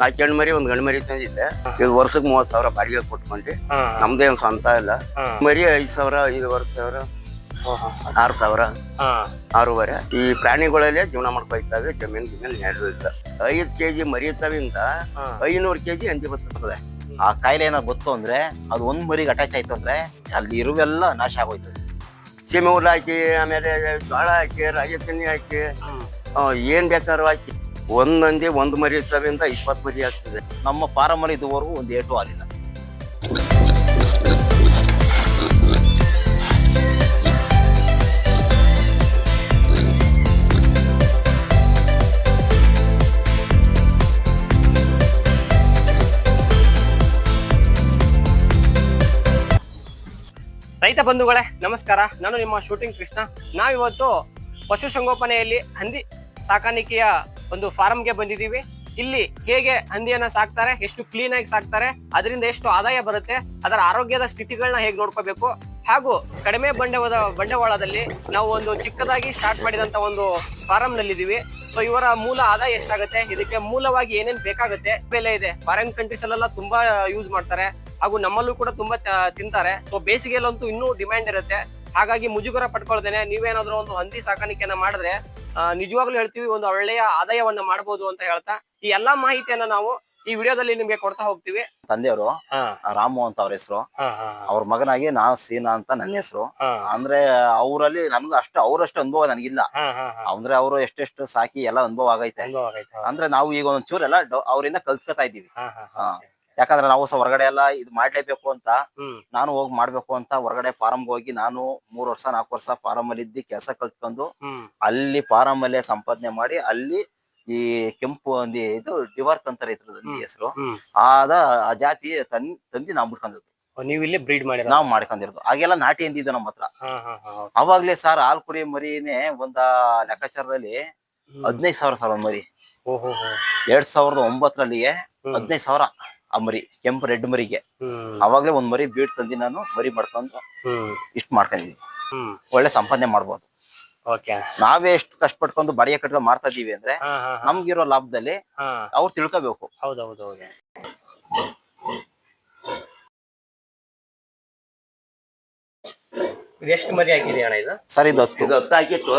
ನಾಲ್ಕು ಹೆಣ್ಣು ಮರಿ ಒಂದು ಗಂಡು ಮರಿ ತಂದಿದ್ದೆ ಇದು ವರ್ಷಕ್ಕೆ ಮೂವತ್ ಸಾವಿರ ಬಾಡಿಗೆ ಕೊಟ್ಕೊಂಡೆ ನಮ್ದೇ ನಮ್ದೇನು ಸ್ವಂತ ಇಲ್ಲ. ಮರಿ ಐದು ಸಾವಿರ ವರ್ಷ ಸಾವಿರ ಆರ್ ಸಾವಿರ. ಆರೂವರೆ. ಈ ಪ್ರಾಣಿಗಳಲ್ಲೇ ಜೀವನ ಮಾಡ್ಕೊಯ್ತಾವೆ ಜಮೀನ್ ಗಿಮೀನು ಇಲ್ಲ. ಐದು ಕೆಜಿ ಮರಿತಾವಿಂದ ಐನೂರ್ ಐನೂರು ಕೆ ಜಿ ಹಂದಿ ಬರ್ತದೆ. ಆ ಕಾಯಿಲೆ ಏನಾರು ಗೊತ್ತು ಅಂದ್ರೆ ಅದು ಒಂದ್ ಮರಿಗೆ ಅಟ್ಯಾಚ್ ಆಯ್ತು ಅಂದ್ರೆ ಅಲ್ಲಿ ಇರುವೆಲ್ಲ ನಾಶ ಆಗೋಯ್ತು. ಸೀಮೆ ಹುಲ್ಲು ಹಾಕಿ ಆಮೇಲೆ ಜೋಳ ಹಾಕಿ ರಾಗಿ ತಿನ್ನಿ ಹಾಕಿ ಏನ್ ಬೇಕಾದ್ರೂ ಹಾಕಿ. ಒಂದ್ ಹಂದಿ ಒಂದು ಮರಿ ಇರ್ತಾವಿಂದ ಇಪ್ಪತ್ತು ಮರಿ ಆಗ್ತದೆ. ನಮ್ಮ ಫಾರಮಲ್ಲಿ ಇದುವರೆಗೂ ಒಂದು ಏಟು ಆಗಿಲ್ಲ ರೈತ ಬಂಧುಗಳೇ, ನಮಸ್ಕಾರ. ನಾನು ನಿಮ್ಮ ಶೂಟಿಂಗ್ ಕೃಷ್ಣ. ನಾವಿವತ್ತು ಪಶುಸಂಗೋಪನೆಯಲ್ಲಿ ಹಂದಿ ಸಾಕಾಣಿಕೆಯ ಒಂದು ಫಾರ್ಮ್ಗೆ ಬಂದಿದ್ದೀವಿ. ಇಲ್ಲಿ ಹೇಗೆ ಹಂದಿಯನ್ನ ಸಾಕ್ತಾರೆ, ಎಷ್ಟು ಕ್ಲೀನ್ ಆಗಿ ಸಾಕ್ತಾರೆ, ಅದರಿಂದ ಎಷ್ಟು ಆದಾಯ ಬರುತ್ತೆ, ಅದರ ಆರೋಗ್ಯದ ಸ್ಥಿತಿಗಳನ್ನ ಹೇಗೆ ನೋಡ್ಕೋಬೇಕು, ಹಾಗೂ ಕಡಿಮೆ ಬಂಡವಾಳ, ಬಂಡವಾಳದಲ್ಲಿ ನಾವು ಒಂದು ಚಿಕ್ಕದಾಗಿ ಸ್ಟಾರ್ಟ್ ಮಾಡಿದಂತ ಒಂದು ಫಾರಂ ನಲ್ಲಿದ್ದೀವಿ ಸೊ ಇವರ ಮೂಲ ಆದಾಯ ಎಷ್ಟಾಗುತ್ತೆ, ಇದಕ್ಕೆ ಮೂಲವಾಗಿ ಏನೇನ್ ಬೇಕಾಗುತ್ತೆ, ಬೆಲೆ ಇದೆ. ಫಾರಿನ್ ಕಂಟ್ರೀಸ್ ಅಲ್ಲೆಲ್ಲ ತುಂಬಾ ಯೂಸ್ ಮಾಡ್ತಾರೆ, ಹಾಗೂ ನಮ್ಮಲ್ಲೂ ಕೂಡ ತುಂಬಾ ತಿಂತಾರೆ. ಸೊ ಬೇಸಿಗೆಯಲ್ಲಂತೂ ಇನ್ನೂ ಡಿಮ್ಯಾಂಡ್ ಇರುತ್ತೆ. ಹಾಗಾಗಿ ಮುಜುಗರ ಪಟ್ಕೊಳ್ದೇನೆ ನೀವೇನಾದ್ರೂ ಒಂದು ಹಂದಿ ಸಾಕಾಣಿಕೆಯನ್ನ ಮಾಡಿದ್ರೆ ನಿಜವಾಗ್ಲೂ ಹೇಳ್ತೀವಿ ಒಂದು ಒಳ್ಳೆಯ ಆದಾಯವನ್ನ ಮಾಡಬಹುದು ಅಂತ ಹೇಳ್ತಾ ಈ ಎಲ್ಲಾ ಮಾಹಿತಿಯನ್ನ ನಾವು ಈ ವಿಡಿಯೋದಲ್ಲಿ ನಿಮ್ಗೆ ಕೊಡ್ತಾ ಹೋಗ್ತೀವಿ. ತಂದೆಯವರು ರಾಮು ಅಂತ ಅವ್ರ ಹೆಸರು. ಅವ್ರ ಮಗನಾಗಿ ನಾ ಸೀನಾ ಅಂತ ನನ್ನ ಹೆಸರು. ಅಂದ್ರೆ ಅವರಲ್ಲಿ ನನ್ಗೂ ಅಷ್ಟು ಅವರಷ್ಟು ಅನುಭವ ನನಗಿಲ್ಲ. ಅಂದ್ರೆ ಅವರು ಎಷ್ಟೆಷ್ಟು ಸಾಕಿ ಎಲ್ಲ ಅನುಭವ ಆಗೈತೆ. ಅಂದ್ರೆ ನಾವು ಈಗ ಒಂದ್ ಎಲ್ಲ ಡೊ- ಅವರಿಂದ ಕಲ್ತ್ಕೊತಾ ಇದೀವಿ ಹಾ. ಯಾಕಂದ್ರೆ ನಾವು ಸಹ ಹೊರಗಡೆ ಎಲ್ಲ ಇದು ಮಾಡ್ಲೇಬೇಕು ಅಂತ. ಹ್ಮ್. ನಾನು ಹೋಗಿ ಮಾಡ್ಬೇಕು ಅಂತ ಹೊರಗಡೆ ಫಾರಂ ಹೋಗಿ ನಾನು ಮೂರ್ ವರ್ಷ ನಾಲ್ಕು ವರ್ಷ ಫಾರಂ ಅಲ್ಲಿ ಇದ್ದು ಕೆಲಸ ಕಲ್ತ್ಕೊಂಡು ಹ್ಮ್. ಅಲ್ಲಿ ಫಾರಂ ಅಲ್ಲೇ ಸಂಪಾದನೆ ಮಾಡಿ ಅಲ್ಲಿ ಈ ಕೆಂಪು ಒಂದು ಇದು ಡಿವರ್ಕ್ ಅಂತ ಇದ್ರದ್ದು ಹಂದಿ ಹೆಸರು. ಹ್ಮ್. ಆದ ಆ ಜಾತಿ ತನ್ ತಂದಿ ನಾವು ಬಿಟ್ಕೊಂಡಿದ್ದು. ನೀವು ಇಲ್ಲಿ ಬ್ರೀಡ್ ಮಾಡಿ ನಾವು ಮಾಡ್ಕೊಂಡಿರೋದು. ಹಾಗೆಲ್ಲ ನಾಟಿ ಎಂದಿದ್ದು ನಮ್ಮ ಹತ್ರ. ಅವಾಗ್ಲೇ ಸರ್ ಹಾಲ್ ಕುರಿ ಮರಿನೇ ಒಂದ ಲೆಕ್ಕಾಚಾರದಲ್ಲಿ ಹದಿನೈದು ಸಾವಿರ ಸಾವಿರ ಒಂದ್ ಮರಿ. ಓಹೋ ಎರಡ್ ಸಾವಿರದ ಒಂಬತ್ತರಲ್ಲಿಯೇ. ಹದಿನೈದು ಸಾವಿರ. ಆ ಮರಿ ಕೆಂಪು ರೆಡ್ ಮರಿಗೆ. ಅವಾಗಲೇ ಒಂದ್ ಮರಿ ಬೀಟ್ ತಂದಿ ನಾನು ಮರಿ ಮಾಡ್ಕೊಂಡು ಇಷ್ಟ ಮಾಡ್ಕೊಂಡಿದೀವಿ ಒಳ್ಳೆ ಸಂಪಾದನೆ ಮಾಡ್ಬೋದು. ಓಕೆ. ನಾವೇ ಎಷ್ಟು ಕಷ್ಟಪಟ್ಕೊಂಡು ಬಾಡಿಗೆ ಕಟ್ಕೊಂಡು ಮಾಡ್ತಾ ಇದೀವಿ ಅಂದ್ರೆ ನಮ್ಗಿರೋ ಲಾಭದಲ್ಲಿ ಅವ್ರು ತಿಳ್ಕೋಬೇಕು. ಎಷ್ಟು ಮರಿ ಹಾಕಿದೆ ಅಣ್ಣ ಇದು? ಸರ್ ಇದು ಹತ್ತು. ಇದು ಹತ್ತು ಹಾಕಿತ್ತು.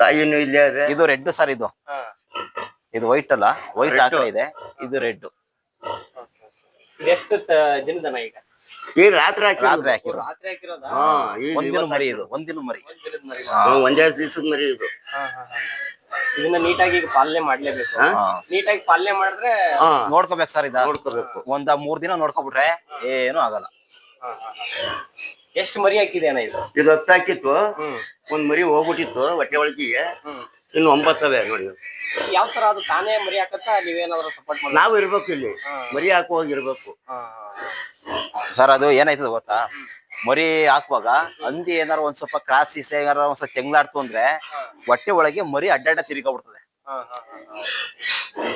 ತಾಯಿನೂ ಇಲ್ಲೇ ಇದೆ. ಇದು ರೆಡ್ ಸರ್ ಇದು. ಇದು ವೈಟ್ ಅಲ್ಲ? ವೈಟ್. ಆಕಳ ಇದೆ. ಇದು ರೆಡ್ ಎಷ್ಟು ತ- ದಿನದನ ಈಗ? ಈ ರಾತ್ರಿ ಹಾಕಿ ರಾತ್ರಿ ಹಾಕಿರೋ ರಾತ್ರಿ ಹಾಕಿರೋದಾ? ಹಾ ಒಂದಿನ ಮರಿ. ಇದು ಒಂದಿನ ಮರಿ. ಒಂದ್ ದಿನದ ಮರಿ. ಹಾ. ಹಾ, ಒಂದೇ ದಿವ್ಸದ ಮರಿ ಇದು. ಹಾ ಹಾ ಹಾ. ಇದನ್ನ ನೀಟಾಗಿ ಈಗ ಪಾಲನೆ ಮಾಡ್ಲೇಬೇಕು. ನೀಟಾಗಿ ಪಾಲನೆ ಮಾಡಿದ್ರೆ ಹಾ. ನೋಡ್ಕೋಬೇಕು ಸರ್ ಇದ. ನೋಡ್ಕೋಬೇಕು. ಒಂದ ಮೂರ್ ದಿನ ನೋಡ್ಕೊಬಿಟ್ರೆ ಏನು ಆಗಲ್ಲ. ಹಾ, ಹಾ, ಹಾ. ಎಷ್ಟು ಮರಿ ಹಾಕಿದೆ ಅಣ್ಣ ಇದು? ಇದು ಹತ್ತು ಹಾಕಿತ್ತು. ಹ್ಮ್. ಒಂದ್ ಮರಿ ಹೋಗ್ಬಿಟ್ಟಿತ್ತು ಹೊಟ್ಟೆ ಒಳಗಿಗೆ. ಹ್ಮ್. ಇನ್ನು ಒಂಬತ್ತವೆ ನೋಡಿ ಯಾವ ತರ ಅದು ತಾನೇ ಮರಿ ಹಾಕತ್ತಾ ನೀವೇನಾದ್ರು ಸಪೋರ್ಟ್ ಮಾಡಿ ನಾವು ಇರ್ಬೇಕು ಇಲ್ಲಿ. ಮರಿ ಹಾಕುವಾಗ ಇರ್ಬೇಕು. ಸರ್ ಅದು ಏನಾಯ್ತದ ಗೊತ್ತಾ? ಮರಿ ಹಾಕುವಾಗ ಹಂದಿ ಏನಾರ ಒಂದ್ ಸ್ವಲ್ಪ ಕ್ರಾಸ್ ಇಸ್ ಏನಾರ ಒಂದ್ ಸ್ವಲ್ಪ ಚೆಂಗ್ಲಾಡ್ತು ಅಂದ್ರೆ ಹೊಟ್ಟೆ ಒಳಗೆ ಮರಿ ಅಡ್ಡಾಡ ತಿರ್ಕೊಬಿಡ್ತದೆ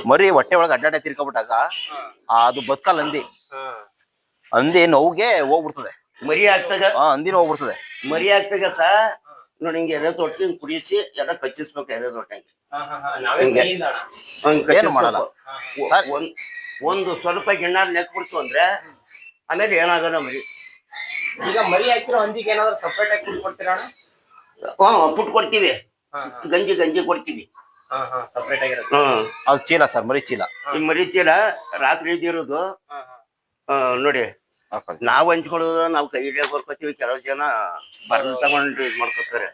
ಮರಿ ಹೊಟ್ಟೆ ಒಳಗೆ ಅಡ್ಡಾಡ ತಿರ್ಕೊಬಿಟ್ಟಾಗ ಆ, ಅದು ಬದುಕಲ್ ಹಂದಿ. ಹಂದಿ ನೋವುಗೆ ಹೋಗ್ಬಿಡ್ತದೆ. ಮರಿ ಹಾಕ್ದಾಗ ಆ ಹಂದಿನ ಹೋಗ್ಬಿಡ್ತದೆ. ಮರಿ ಹಾಕ್ದಾಗ ಸಹ ನೋಡಿ ಹಿಂಗೆ ಎದೆ ತೊಟ್ಟಿ ಹಿಂಗ್ ಕುಡಿಸಿ ಎಲ್ಲ ಕಚ್ಚಿಸ್ಬೇಕು ಎದೆ ತೊಟ್ಟಂಗೆ. ಹಿಂಗೆ. ಹಂಗ್ ಏನು ಮಾಡಲ್ಲ. ಕಚ್ಚಿಸ್ಬೇಕು. ಸರ್- ಒಂದ್ ಒಂದು ಸ್ವಲ್ಪ ಗಿಣ್ಣಾರ್ ನೆಕ್ಬಿಡ್ತು ಅಂದ್ರೆ ಆಮೇಲೆ ಏನಾಗಲ್ಲ ಮರಿ. ಈಗ ಮರಿ ಹಾಕಿರೋ ಹಂದಿಗೆ ಏನಾದ್ರು ಸಪ್ರೇಟ್ ಆಗಿ ಫುಡ್ ಕೊಡ್ತೀರಾ ಹಾ ಪುಟ್ ಕೊಡ್ತೀವಿ. ಗಂಜಿ ಗಂಜಿ ಕೊಡ್ತೀವಿ. ಸಪ್ರೇಟ್ ಆಗಿರುತ್ತೆ ಹ್ಮ್ ಅದು ಚೀಲ ಸರ್ ಮರಿ ಚೀಲ. ಮರಿ ಚೀಲ ರಾತ್ರಿ ಇದ್ದಿರೋದು. ಆ, ನೋಡಿ. ನಾವ್ ಹಂಚ್ಕೊಳ್ಳೋದು ನಾವ್ ಕೈಗೆ ಬರ್ಕೋತೀವಿ ಕೆಲವು ಜನ ಬರ್ನ್ ತಗೊಂಡು ಇದ್ ಮಾಡ್ಕೊತಾರೆ.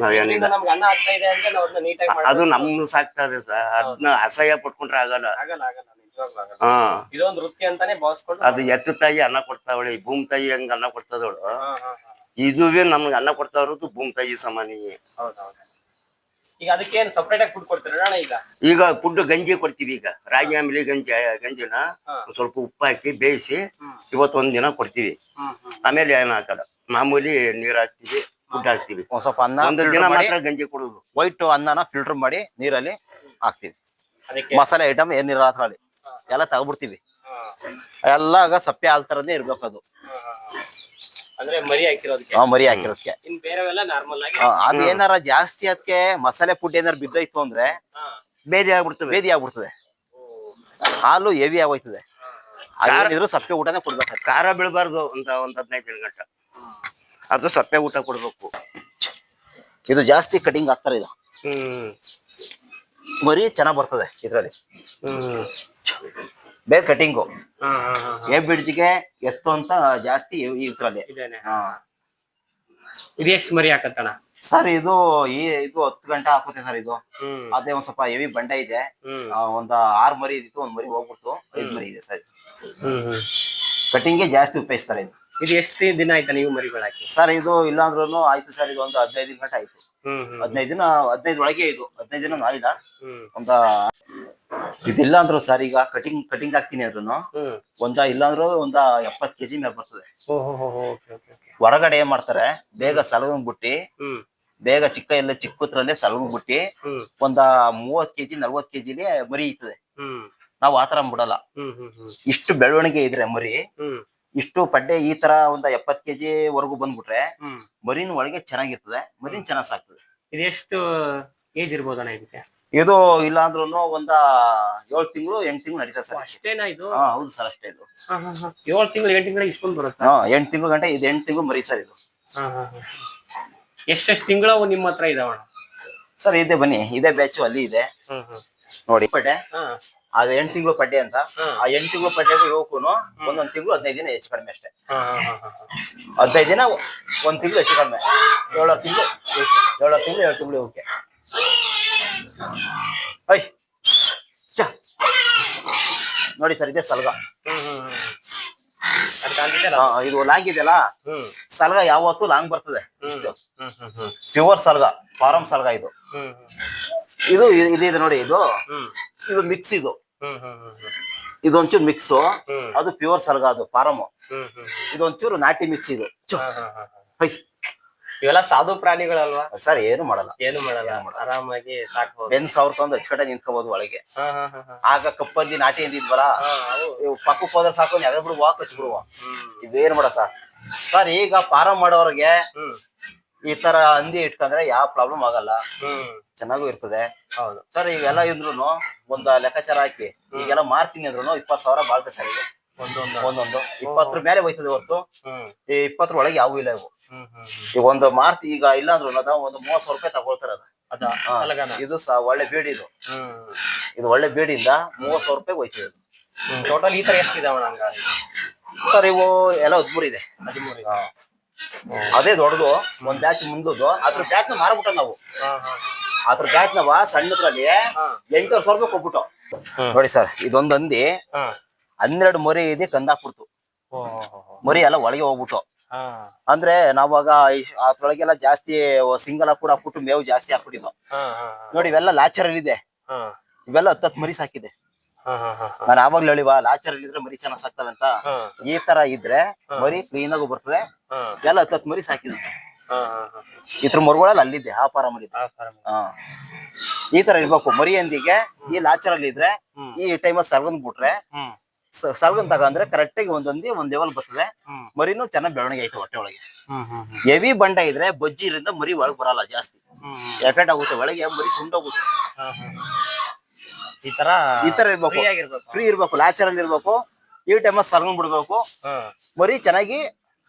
ನಾವೇನಿಲ್ಲ. ಅದು ನಮ್ ಅನ್ನ ಆಗ್ತಾ ಇದೆ ಅಂದ್ರೆ ನಾವು ಅದನ್ನ ನೀಟಾಗಿ ಮಾಡಿ ಅದು ನಮ್ನು ಸಾಕ್ತದೆ ಸರ್. ಅದನ್ನ ಅಸಹ್ಯ ಪಟ್ಕೊಂಡ್ರೆ ಆಗಲ್ಲ. ಆಗಲ್ಲ ಆಗಲ್ಲ ನಿಜವಾಗ್ಲೂ ಆಗಲ್ಲ. ಹಾ. ಇದೊಂದು ವೃತ್ತಿ ಅಂತಾನೆ ಭಾವಿಸ್ಕೊಂಡು ಅದು ಎತ್ತು ತಾಯಿ ಅನ್ನ ಕೊಡ್ತಾವಳೆ ಭೂಮ್ ತಾಯಿ ಹಂಗ ಅನ್ನ ಕೊಡ್ತದವಳು. ಹಾ, ಹಾ, ಹಾ. ಇದುವೇ ನಮ್ಗೆ ಅನ್ನ ಕೊಡ್ತಾ ಇರೋದು ಭೂಮ್ ತಾಯಿ ಹೌದ್. ಈಗ ಅದಕ್ಕೆ ಏನ್ ಸಪರೇಟ್ ಆಗಿ ಫುಡ್ ಕೊಡ್ತೀರಾ? ಅಣ್ಣ ಈಗ. ಈಗ ಫುಡ್ ಗಂಜಿ ಕೊಡ್ತೀವಿ ಈಗ. ರಾಗಿ ಆಮೇಲೆ ಗಂಜಿ ಗಂಜಿನ ಒಂದ್ ಸ್ವಲ್ಪ ಉಪ್ಪು ಹಾಕಿ ಬೇಯಿಸಿ ಇವತ್ತೊಂದ್ ಇವತ್ತು ಒಂದ್ ದಿನ ಕೊಡ್ತೀವಿ ಆಮೇಲೆ ಏನ್ ಹಾಕಲ್ಲ? ಮಾಮೂಲಿ ನೀರ್ ಹಾಕ್ತಿವಿ ಫುಡ್ ಹಾಕ್ತಿವಿ. ಒಂದ್ ಸ್ವಲ್ಪ ಅನ್ನ ಒಂದ್ ದಿನ ಮಾತ್ರ ಗಂಜಿ ಕೊಡುದು. ವೈಟ್ ಅನ್ನನ ಫಿಲ್ಟರ್ ಮಾಡಿ ನೀರಲ್ಲಿ ಹಾಕ್ತಿವಿ. ಅದಕ್ಕೆ? ಮಸಾಲೆ ಐಟಮ್ ಏನಿರಲ್ಲ ಅದ್ರಲ್ಲಿ. ಎಲ್ಲ ತಗೊಬಿಡ್ತೀವಿ. ಎಲ್ಲಾಗ ಎಲ್ಲ ಸಪ್ಪೆ ಹಾಲ್ ತರನೇ ಇರ್ಬೇಕು ಅದು. ಅಂದ್ರೆ ಮರಿ ಹಾಕಿರೋದಕ್ಕೆ. ಆ, ಮರಿ ಹಾಕಿರೋದಕ್ಕೆ. ಇನ್ ಬೇರೆವೆಲ್ಲ ನಾರ್ಮಲ್ ಆಗಿ ಆ, ಅದು ಏನಾರ ಜಾಸ್ತಿ ಅದಕ್ಕೆ ಮಸಾಲೆ ಫುಡ್ ಏನಾರ ಬಿದ್ದೋಯ್ತು ಅಂದ್ರೆ ಹಾ, ಬೇದಿ ಆಗ್ಬಿಡ್ತವೆ ಬೇದಿ ಆಗ್ಬಿಡ್ತದೆ. ಹಾಲು ಹೆವಿ ಆಗೋಯ್ತದೆ. ಅದೇನಿದ್ರು ಸಪ್ಪೆ ಊಟನೇ ಕೊಡ್ಬೇಕು. ಖಾರ ಬೀಳಬಾರ್ದು ಅಂತ ಒಂದ್ ಹದಿನೈದು ಗಂಟೆ ಅದು ಸಪ್ಪೆ ಊಟ ಕೊಡ್ಬೇಕು. ಇದು ಜಾಸ್ತಿ ಕಟಿಂಗ್ ಆಗ್ತಾರೆ ಇದು. ಹ್ಮ್. ಮರಿ ಚೆನ್ನಾಗ್ ಬರ್ತದೆ ಇದ್ರಲ್ಲಿ. ಹ್ಮ್. ಬೇಗ ಕಟಿಂಗು ಎ ಬಿಡ್ಜಿಗೆ ಎತ್ತು ಅಂತ ಜಾಸ್ತಿ ಇದ್ರಲ್ಲಿ. ಇದೇನೆ. ಹಾ. ಇದು ಎಷ್ಟು ಮರಿ ಹಾಕತ್ತಣ ಸರ್ ಇದು ಈ ಇದು ಹತ್ತು ಗಂಟೆ ಹಾಕುತ್ತೆ ಸರ್ ಇದು. ಹ್ಮ್. ಅದೇ ಒಂದ್ ಸ್ವಲ್ಪ ಹೆವಿ ಬಂಡ ಇದೆ. ಹ್ಮ್. ಆ, ಒಂದ್ ಆರ್ ಮರಿ ಇದಿತ್ತು ಒಂದ್ ಮರಿ ಹೋಗ್ಬಿಡ್ತು. ಐದ್ ಮರಿ ಇದೆ ಸರ್ ಹ್ಮ್ ಹ್ಮ್. ಕಟಿಂಗ್ಗೆ ಜಾಸ್ತಿ ಉಪಯೋಗಿಸ್ತಾರೆ ಇದು. ಇದು ಎಷ್ಟು ದಿನ ಆಯ್ತಾ ನೀವು ಮರಿಗಳು ಹಾಕಿ? ಸರ್ ಇದು ಇಲ್ಲಾಂದ್ರೂ ಆಯ್ತು ಸರ್ ಇದು ಒಂದು ಹದಿನೈದು ಗಂಟೆ ಆಯ್ತು. ಹ್ಮ್ ಹ್ಮ್. ಹದಿನೈದು ದಿನ ಹದಿನೈದು ಒಳಗೆ ಇದು. ಹದಿನೈದು ದಿನ ಆಗಿಲ್ಲ ಹ್ಮ್. ಒಂದ ಇದಿಲ್ಲ ಅಂದ್ರು ಸರ್ ಈಗ ಕಟಿಂಗ್ ಕಟಿಂಗ್ ಹಾಕ್ತೀನಿ ಅದನ್ನು. ಒಂದ ಇಲ್ಲ ಅಂದ್ರೂ ಒಂದ ಎಪ್ಪತ್ ಕೆಜಿ ಮೇಲೆ ಬರ್ತದೆ. ಹೊರಗಡೆ ಏನ್ ಮಾಡ್ತಾರೆ ಬೇಗ ಸಲಗಂಗ್ಬಿಟ್ಟಿ ಬಿಟ್ಟಿ ಬೇಗ ಚಿಕ್ಕ ಎಲ್ಲ ಚಿಕ್ಕತ್ರಲ್ಲೇ ಸಲಗಂಗ್ಬಿಟ್ಟಿ ಬಿಟ್ಟಿ ಒಂದ ಮೂವತ್ ಕೆಜಿ ನಲ್ವತ್ ಕೆಜಿಲಿ ಮರಿ ಇರ್ತದೆ. ನಾವು ಆತರ ಬಿಡಲ್ಲ. ಇಷ್ಟು ಬೆಳವಣಿಗೆ ಇದ್ರೆ ಮರಿ ಇಷ್ಟು ಪಡ್ಡೆ ಈ ತರ ಒಂದ ಎಪ್ಪತ್ ಕೆಜಿ ವರೆಗೂ ಬಂದ್ಬಿಟ್ರೆ ಮರಿನ ಒಳಗೆ ಚೆನ್ನಾಗಿರ್ತದೆ ಮರಿನ್ ಚೆನ್ನಾಗ್ ಸಾಕ್ತದೆ. ಇದೆಷ್ಟು ಎಷ್ಟು ಏಜ್ ಇರ್ಬೋದಣ್ಣ ಇದಕ್ಕೆ? ಇದು ಇಲ್ಲ ಅಂದ್ರೂ ಒಂದ ಏಳು ತಿಂಗಳು ಎಂಟ್ ತಿಂಗಳು ನಡೀತದೆ ಸರ್. ಅಷ್ಟೇನಾ ಇದು? ಹಾ ಹೌದು ಸರ್ ಅಷ್ಟೇ ಇದು. ಏಳು ತಿಂಗಳು ಎಂಟು ತಿಂಗಳು ಇಷ್ಟೊಂದು ಬರುತ್ತೆ? ಹಾ ಎಂಟ್ ತಿಂಗಳು ಗಂಟೆ ಇದು ಎಂಟ್ ತಿಂಗಳು ಮರಿ ಸರ್ ಇದು. ಎಷ್ಟೆಷ್ಟು ತಿಂಗಳು ನಿಮ್ಮ ಹತ್ರ ಇದಾವಣ ಸರ್ ಇದೆ ಬನ್ನಿ ಇದೆ ಬ್ಯಾಚು ಅಲ್ಲಿ ಇದೆ. ನೋಡಿ ಪಡ್ಡೆ ಅದು ಎಂಟ್ ತಿಂಗಳು ಪಡ್ಡೆ ಅಂತ. ಆ ಎಂಟ್ ತಿಂಗಳು ಪಡ್ಡೆಗೂ ಇವಕ್ಕೂನು ಒಂದೊಂದು ತಿಂಗಳು ಹದಿನೈದು ದಿನ ಹೆಚ್ಚು ಕಡಿಮೆ ಅಷ್ಟೇ. ಹದಿನೈದು ದಿನ ಒಂದ್ ತಿಂಗಳು ಹೆಚ್ಚು ಕಡಿಮೆ. ಏಳು ತಿಂಗಳು ಏಳು ತಿಂಗಳು ಏಳು ತಿಂಗಳು ಇವಕ್ಕೆ. ಐ ಚ ನೋಡಿ ಸರ್ ಇದೆ ಸಲಗ? ಇದು ಲಾಂಗ್ ಇದೆಯಲ್ಲ? ಸಲಗ ಯಾವತ್ತು ಲಾಂಗ್ ಬರ್ತದೆ. ಪ್ಯೂರ್ ಸಲಗ ಫಾರಂ ಸಲಗ ಇದು. ಇದು ಇದು ಇದೆ ನೋಡಿ ಇದು. ಇದು ಮಿಕ್ಸ್ ಇದು. ಇದೊಂಚೂರು ಮಿಕ್ಸ್ ಹ್ಮ್ ಹ್ಮ್. ಇದು ಒಂಚೂರು ಮಿಕ್ಸು ಅದು ಪ್ಯೂರ್ ಸಲಗ ಅದು ಫಾರಮ್. ಇದು ಒಂಚೂರು ನಾಟಿ ಮಿಕ್ಸ್ ಇದು. ಹೈ. ಇವೆಲ್ಲ ಸಾಧು ಪ್ರಾಣಿಗಳಲ್ವಾ? ಸರ್ ಏನು ಮಾಡಲ್ಲ. ಏನು ಮಾಡಲ್ಲ. ಆರಾಮಾಗಿ ಸಾಕ್ಬಹುದು ಬೆನ್ ಸಾವಿರ ತಂದು ಹಚ್ಕಡೆ ನಿಂತ್ಕೋಬಹುದು ಒಳಗೆ. ಆಗ ಕಪ್ಪಂದಿ ನಾಟಿ ಅಂದಿದ್ವಲ್ಲ. ಇವು ಪಕ್ಕಕ್ಕೆ ಹೋದ್ರೆ ಸಾಕು ಯಾವ್ದು ಬಿಡುವ ಕಚ್ಬಿಡುವ ಇವೇನ್ ಮಾಡ ಸರ್. ಸರ್ ಈಗ ಫಾರಂ ಮಾಡೋರಿಗೆ ಈ ತರ ಹಂದಿ ಇಟ್ಕೊಂಡ್ರೆ ಯಾವ ಪ್ರಾಬ್ಲಮ್ ಆಗಲ್ಲ. ಹ್ಮ್. ಚೆನ್ನಾಗೂ ಇರ್ತದೆ. ಹೌದು. ಸರ್ ಈಗೆಲ್ಲ ಇದ್ರುನು ಒಂದ್ ಲೆಕ್ಕಾಚಾರ ಹಾಕಿ ಈಗೆಲ್ಲ ಮಾರ್ತೀನಿ ಅಂದ್ರೂ ಇಪ್ಪತ್ ಸಾವಿರ ಬಾಳ್ತೆ ಸರ್ ಇದು ಒಂದೊಂದು. ಇಪ್ಪತ್ತರ ಮೇಲೆ ಹೋಯ್ತದೆ ಹೊರತು. ಈ ಇಪ್ಪತ್ತರ ಒಳಗೆ ಯಾವ ಇಲ್ಲ ಇವು. ಈಗ ಒಂದು ಮಾರ್ತಿ ಈಗ ಇಲ್ಲ ಅಂದ್ರು ಅದ ಒಂದು ಮೂವತ್ ಸಾವಿರ ರೂಪಾಯಿ ತಗೊಳ್ತಾರ ಅದ. ಇದು ಒಳ್ಳೆ ಬೇಡಿ ಇದು. ಇದು ಒಳ್ಳೆ ಬೇಡಿಯಿಂದ ಮೂವತ್ ಸಾವಿರ ರೂಪಾಯಿ ಹೋಯ್ತದೆ ಟೋಟಲ್ ಈ ತರ ಎಷ್ಟಿದೆ ಹಂಗಾರೆ ಸರ್ ಇವು ಎಲ್ಲ ಹದ್ಮೂರು ಇದೆ. ಅದೇ ದೊಡ್ಡದು ಒಂದ್ ಬ್ಯಾಚ್ ಮುಂದದ್ದು. ಅದ್ರ ಬ್ಯಾಚ್ನ ಮಾರ್ಬಿಟ್ಟ ನಾವು. ಅದ್ರ ಬ್ಯಾಚ್ ನವ ಸಣ್ಣದ್ರಲ್ಲಿ ಎಂಟು ಎಂಟೂವರೆ ಸಾವಿರ ರೂಪಾಯಿ ಕೊಟ್ಬಿಟ್ಟು. ನೋಡಿ ಸರ್ ಇದೊಂದ್ ಹಂದಿ ಹಾ. ಹನ್ನೆರಡು ಮೊರೆ ಇದೆ ಕಂದಾಕ್ಬಿಡ್ತು ಮೊರೆ ಎಲ್ಲ ಒಳಗೆ ಹೋಗ್ಬಿಟ್ಟು. ಅಂದ್ರೆ ನಾವಾಗ ಅದ್ರೊಳಗೆಲ್ಲ ಜಾಸ್ತಿ ಸಿಂಗಲ್ ಕೂಡ ಹಾಕ್ಬಿಟ್ಟು ಮೇವು ಜಾಸ್ತಿ ಹಾಕ್ಬಿಟ್ಟಿದ್ವು ನೋಡಿ ಇವೆಲ್ಲ ಲಾಚರಲ್ಲಿ ಇದೆ. ಇವೆಲ್ಲ ಹತ್ತತ್ತು ಮರಿ ಸಾಕಿದೆ. ನಾನು ಆವಾಗ್ಲೂ ಹೇಳಿವ ಲಾಚರಲ್ಲಿ ಇದ್ರೆ ಮರಿ ಚೆನ್ನಾಗ್ ಸಾಕ್ತವೆ ಅಂತ. ಈ ತರ ಇದ್ರೆ ಮರಿ ಕ್ಲೀನ್ ಆಗು ಬರ್ತದೆ. ಎಲ್ಲ ಹತ್ತತ್ತು ಮರಿ ಸಾಕಿದೆ. ಇದ್ರ ಮರುಗಳಲ್ಲಿ ಅಲ್ಲಿದ್ದೆ ಆ ಪಾರ ಆ ಈ ತರ ಇರ್ಬೇಕು. ಮರಿ ಅಂದಿಗೆ ಈ ಲಾಚರಲ್ಲಿ ಇದ್ರೆ ಈ ಟೈಮ್ ಸಲ್ಗನ್ ಬಿಟ್ರೆ ಹ್ಮ್ ತಗೊಂಡ್ರೆ ತಗಂದ್ರೆ ಕರೆಕ್ಟ್ ಆಗಿ ಒಂದೊಂದಿ ಒಂದ್ ಲೆವೆಲ್ ಬರ್ತದೆ. ಮರಿನೂ ಚೆನ್ನಾಗ್ ಬೆಳವಣಿಗೆ ಐತೆ ಹೊಟ್ಟೆ ಒಳಗೆ. ಹೆವಿ ಬಂಡ ಇದ್ರೆ ಬೊಜ್ಜಿರಿಂದ ಮರಿ ಒಳಗ್ ಬರಲ್ಲ ಜಾಸ್ತಿ. ಎಫೆಕ್ಟ್ ಆಗುತ್ತೆ. ಒಳಗೆ ಮರಿ ಸುಂಡೋಗುತ್ತೆ. ಈ ತರ ಈ ತರ ಇರ್ಬೇಕು. ಫ್ರೀ ಇರಬೇಕು. ಫ್ರೀ ಇರ್ಬೇಕು. ಈ ಟೈಮ್ ಸಲ್ಗನ್ ಬಿಡ್ಬೇಕು. ಮರಿ ಚೆನ್ನಾಗಿ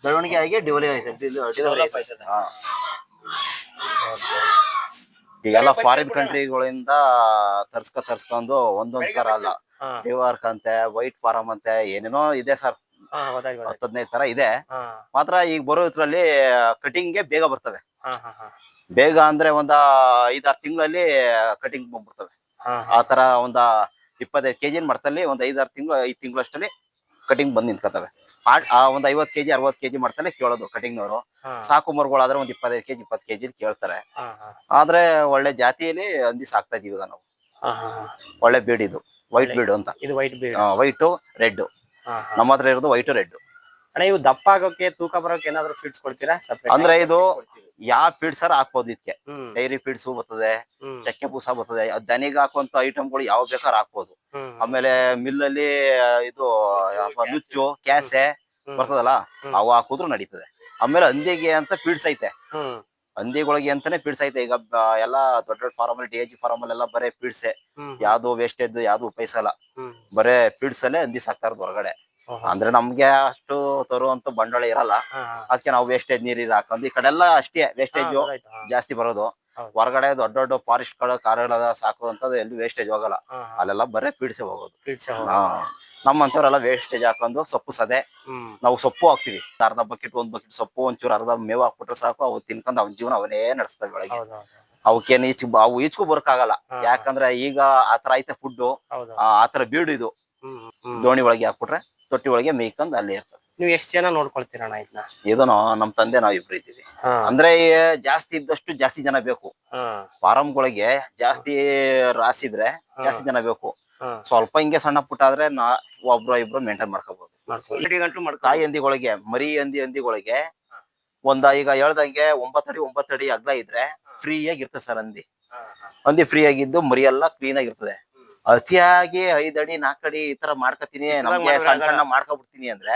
ಬೆಳವಣಿಗೆ ಆಗಿ ಡೆವಲಪ್ ಆಯ್ತು ಆಯ್ತದೆ. ಈಗೆಲ್ಲ ಫಾರಿನ್ ಕಂಟ್ರಿಗಳಿಂದ ತರ್ಸ್ಕ ತರ್ಸ್ಕೊಂಡು ಒಂದೊಂದ್ ತರ ಅಲ್ಲ. ಡಿವಾರ್ಕ್ ಅಂತೆ ವೈಟ್ ಫಾರಂ ಅಂತೆ ಏನೇನೋ ಇದೆ ಸರ್. ಹತ್ತದೈದು ತರ ಇದೆ. ಮಾತ್ರ ಈಗ ಬರೋ ಇದ್ರಲ್ಲಿ ಕಟಿಂಗ್ಗೆ ಬೇಗ ಬರ್ತವೆ ಬೇಗ ಅಂದ್ರೆ ಒಂದ ಐದಾರು ತಿಂಗಳಲ್ಲಿ ಕಟಿಂಗ್ ಬಂದ್ಬಿಡ್ತವೆ ಆ ತರ ಒಂದ ಇಪ್ಪತ್ತೈದು ಕೆಜಿ ಮಾಡ್ತಲ್ಲಿ ಒಂದ್ ಐದಾರು ತಿಂಗಳು ಐದ್ ತಿಂಗಳಷ್ಟಲ್ಲಿ ಕಟಿಂಗ್ ಬಂದ್ ನಿಂತ್ಕೊತವೆ ಆ- ಒಂದ್ ಐವತ್ ಕೆಜಿ ಅರವತ್ ಕೆಜಿ ಮಾಡ್ತಲೇ ಕೇಳೋದು ಕಟಿಂಗ್ ನವರು ಸಾಕು ಮರುಗಳಾದ್ರೆ ಒಂದ್ ಇಪ್ಪತ್ತೈದು ಕೆಜಿ ಇಪ್ಪತ್ತು ಕೆಜಿ ಕೇಳ್ತಾರೆ. ಆದ್ರೆ ಒಳ್ಳೆ ಜಾತಿಯಲ್ಲಿ ಹಂದಿ ಸಾಕ್ತಾ ಇದೀವಿ ನಾವು. ಒಳ್ಳೆ ಬೇಡಿದು ವೈಟ್ ಬೀಡ್ ಅಂತ. ಇದು ವೈಟ್ ಬೀಡ್ ವೈಟ್ ರೆಡ್ ನಮ್ಮ ಹತ್ರ ಇರೋದು ವೈಟ್ ರೆಡ್ ಅಣ್ಣ ಇವು ದಪ್ಪ ಆಗೋಕೆ ತೂಕ ಬರೋಕೆ ಏನಾದ್ರು ಫೀಡ್ಸ್ ಕೊಡ್ತೀರಾ? ಅಂದ್ರೆ ಇದು ಯಾವ ಫೀಡ್ಸ್ ಹಾಕ್ಬೋದು ಇದಕ್ಕೆ ಡೈರಿ ಫೀಡ್ಸ್ ಬರ್ತದೆ ಚಕ್ಕೆ ಪೂಸ ಬರ್ತದೆ ದನಿಗೆ ಹಾಕುವಂತ ಐಟಮ್ಗಳು ಯಾವ ಬೇಕಾದ್ರೂ ಹಾಕ್ಬೋದು. ಆಮೇಲೆ ಮಿಲ್ ಅಲ್ಲಿ ಇದು ನುಚ್ಚು ಕ್ಯಾಸೆ ಬರ್ತದಲ್ಲ. ಅವು ಹಾಕಿದ್ರು ನಡೀತದೆ. ಆಮೇಲೆ ಹಂದಿಗೆ ಅಂತ ಫೀಡ್ಸ್ ಐತೆ. ಹಂದಿಗಳಿಗೆ ಅಂತಾನೆ ಪೀಡ್ಸ್ ಐತೆ ಈಗ ಎಲ್ಲ ಎಲ್ಲಾ ದೊಡ್ಡ ದೊಡ್ಡ ಫಾರ್ಮ್ ಅಲ್ಲಿ ಡಿ ಎಚ್ ಫಾರ್ಮ್ ಅಲ್ಲೆಲ್ಲ ಬರೇ ಪೀಡ್ಸೆ. ಯಾವ್ದು ವೇಸ್ಟೇಜ್ ಯಾವ್ದು ಉಪಯೋಗಿಸಲ್ಲ. ಬರೇ ಫೀಡ್ಸ್ ಅಲ್ಲೇ ಹಂದಿ ಸಾಕ್ತಾ ಇರೋದು ಹೊರಗಡೆ. ಅಂದ್ರೆ ನಮ್ಗೆ ಅಷ್ಟು ತರುವಂತ ಬಂಡವಾಳ ಇರಲ್ಲ. ಅದಕ್ಕೆ ನಾವು ವೇಸ್ಟೇಜ್ ನೀರ್ ಹಾಕೊಂಡು ಈ ಕಡೆ ಎಲ್ಲ ಅಷ್ಟೇ ವೇಸ್ಟೇಜ್ ಜಾಸ್ತಿ ಬರೋದು. ಹೊರಗಡೆ ದೊಡ್ಡ ದೊಡ್ಡ ಫಾರೆಸ್ಟ್ಗಳ ಕಾರ್ಗಳ ಸಾಕುವಂತದ್ದು ಎಲ್ಲಿ ವೇಸ್ಟೇಜ್ ಹೋಗಲ್ಲ. ಅಲ್ಲೆಲ್ಲ ಬರೇ ಪೀಡ್ಸೆ ಹೋಗೋದು. ಹಾ. ನಮ್ಮಂತವ್ರೆಲ್ಲ ವೇಸ್ಟೇಜ್ ಹಾಕೊಂಡು ಸೊಪ್ಪು ಸದೆ. ನಾವು ಸೊಪ್ಪು ಹಾಕ್ತಿವಿ. ಅರ್ಧ ಬಕೆಟ್ ಒಂದ್ ಬಕೆಟ್ ಸೊಪ್ಪು ಒಂಚೂರು ಅರ್ಧ ಮೇವು ಹಾಕ್ಬಿಟ್ರೆ ಸಾಕು. ಅವು ತಿನ್ಕೊಂಡು ಅವ್ನ ಜೀವನ ಅವನೇ ನಡೆಸ್ತವೆ ಬೆಳಗ್ಗೆ. ಅವಕ್ಕೇನು ಈಚ್ ಅವು ಈಚ್ಕು ಬರಕಾಗಲ್ಲ ಆಗಲ್ಲ ಯಾಕಂದ್ರೆ ಈಗ ಆತರ ಐತೆ ಫುಡ್ ಆತರ ಬೀಡು ಇದು. ದೋಣಿ ಒಳಗೆ ಹಾಕ್ಬಿಟ್ರೆ ತೊಟ್ಟಿ ಒಳಗೆ ಮೇಯ್ಕೊಂಡು ಅಲ್ಲೇ ಇರ್ತದೆ. ನೀವು ಎಷ್ಟ್ ಜನ ನೋಡ್ಕೊಳ್ತೀರಣ್ಣ ಇದನ್ನ ಇದನ್ನು ನಮ್ ತಂದೆ ನಾವ್ ಇಬ್ರು ಇದ್ದೀವಿ. ಅಂದ್ರೆ ಈ ಜಾಸ್ತಿ ಇದ್ದಷ್ಟು ಜಾಸ್ತಿ ಜನ ಬೇಕು. ಫಾರಂಗಳಿಗೆ ಜಾಸ್ತಿ ರಾಸಿದ್ರೆ ಜಾಸ್ತಿ ಜನ ಬೇಕು. ಸ್ವಲ್ಪ ಹಿಂಗೆ ಸಣ್ಣ ಪುಟ್ಟ ಆದ್ರೆ ನಾ ಒಬ್ರು ಇಬ್ರು ಮೇಂಟೈನ್ ಮಾಡ್ಕೋಬಹುದು ಎರಡು ಗಂಟು ಮಾಡ್ಕೊ. ತಾಯಿ ಹಂದಿಗಳಿಗೆ ಮರಿ ಹಂದಿ ಹಂದಿಗಳಿಗೆ ಒಂದ ಈಗ ಹೇಳ್ದಂಗೆ ಒಂಬತ್ತಡಿ ಒಂಬತ್ತಡಿ ಅಗ್ಲ ಇದ್ರೆ ಫ್ರೀ ಆಗಿ ಇರ್ತದೆ ಸರ್ ಹಂದಿ. ಹಂದಿ ಫ್ರೀ ಆಗಿದ್ದು ಮರಿ ಎಲ್ಲ ಕ್ಲೀನ್ ಆಗಿರ್ತದೆ ಅತಿಯಾಗಿ ಐದಡಿ ನಾಲ್ಕಡಿ ಈ ತರ ಮಾಡ್ಕೊತೀನಿ. ನಮ್ಗೆ ಸಣ್ಣ ಸಣ್ಣ ಮಾಡ್ಕೊಬಿಡ್ತೀನಿ ಅಂದ್ರೆ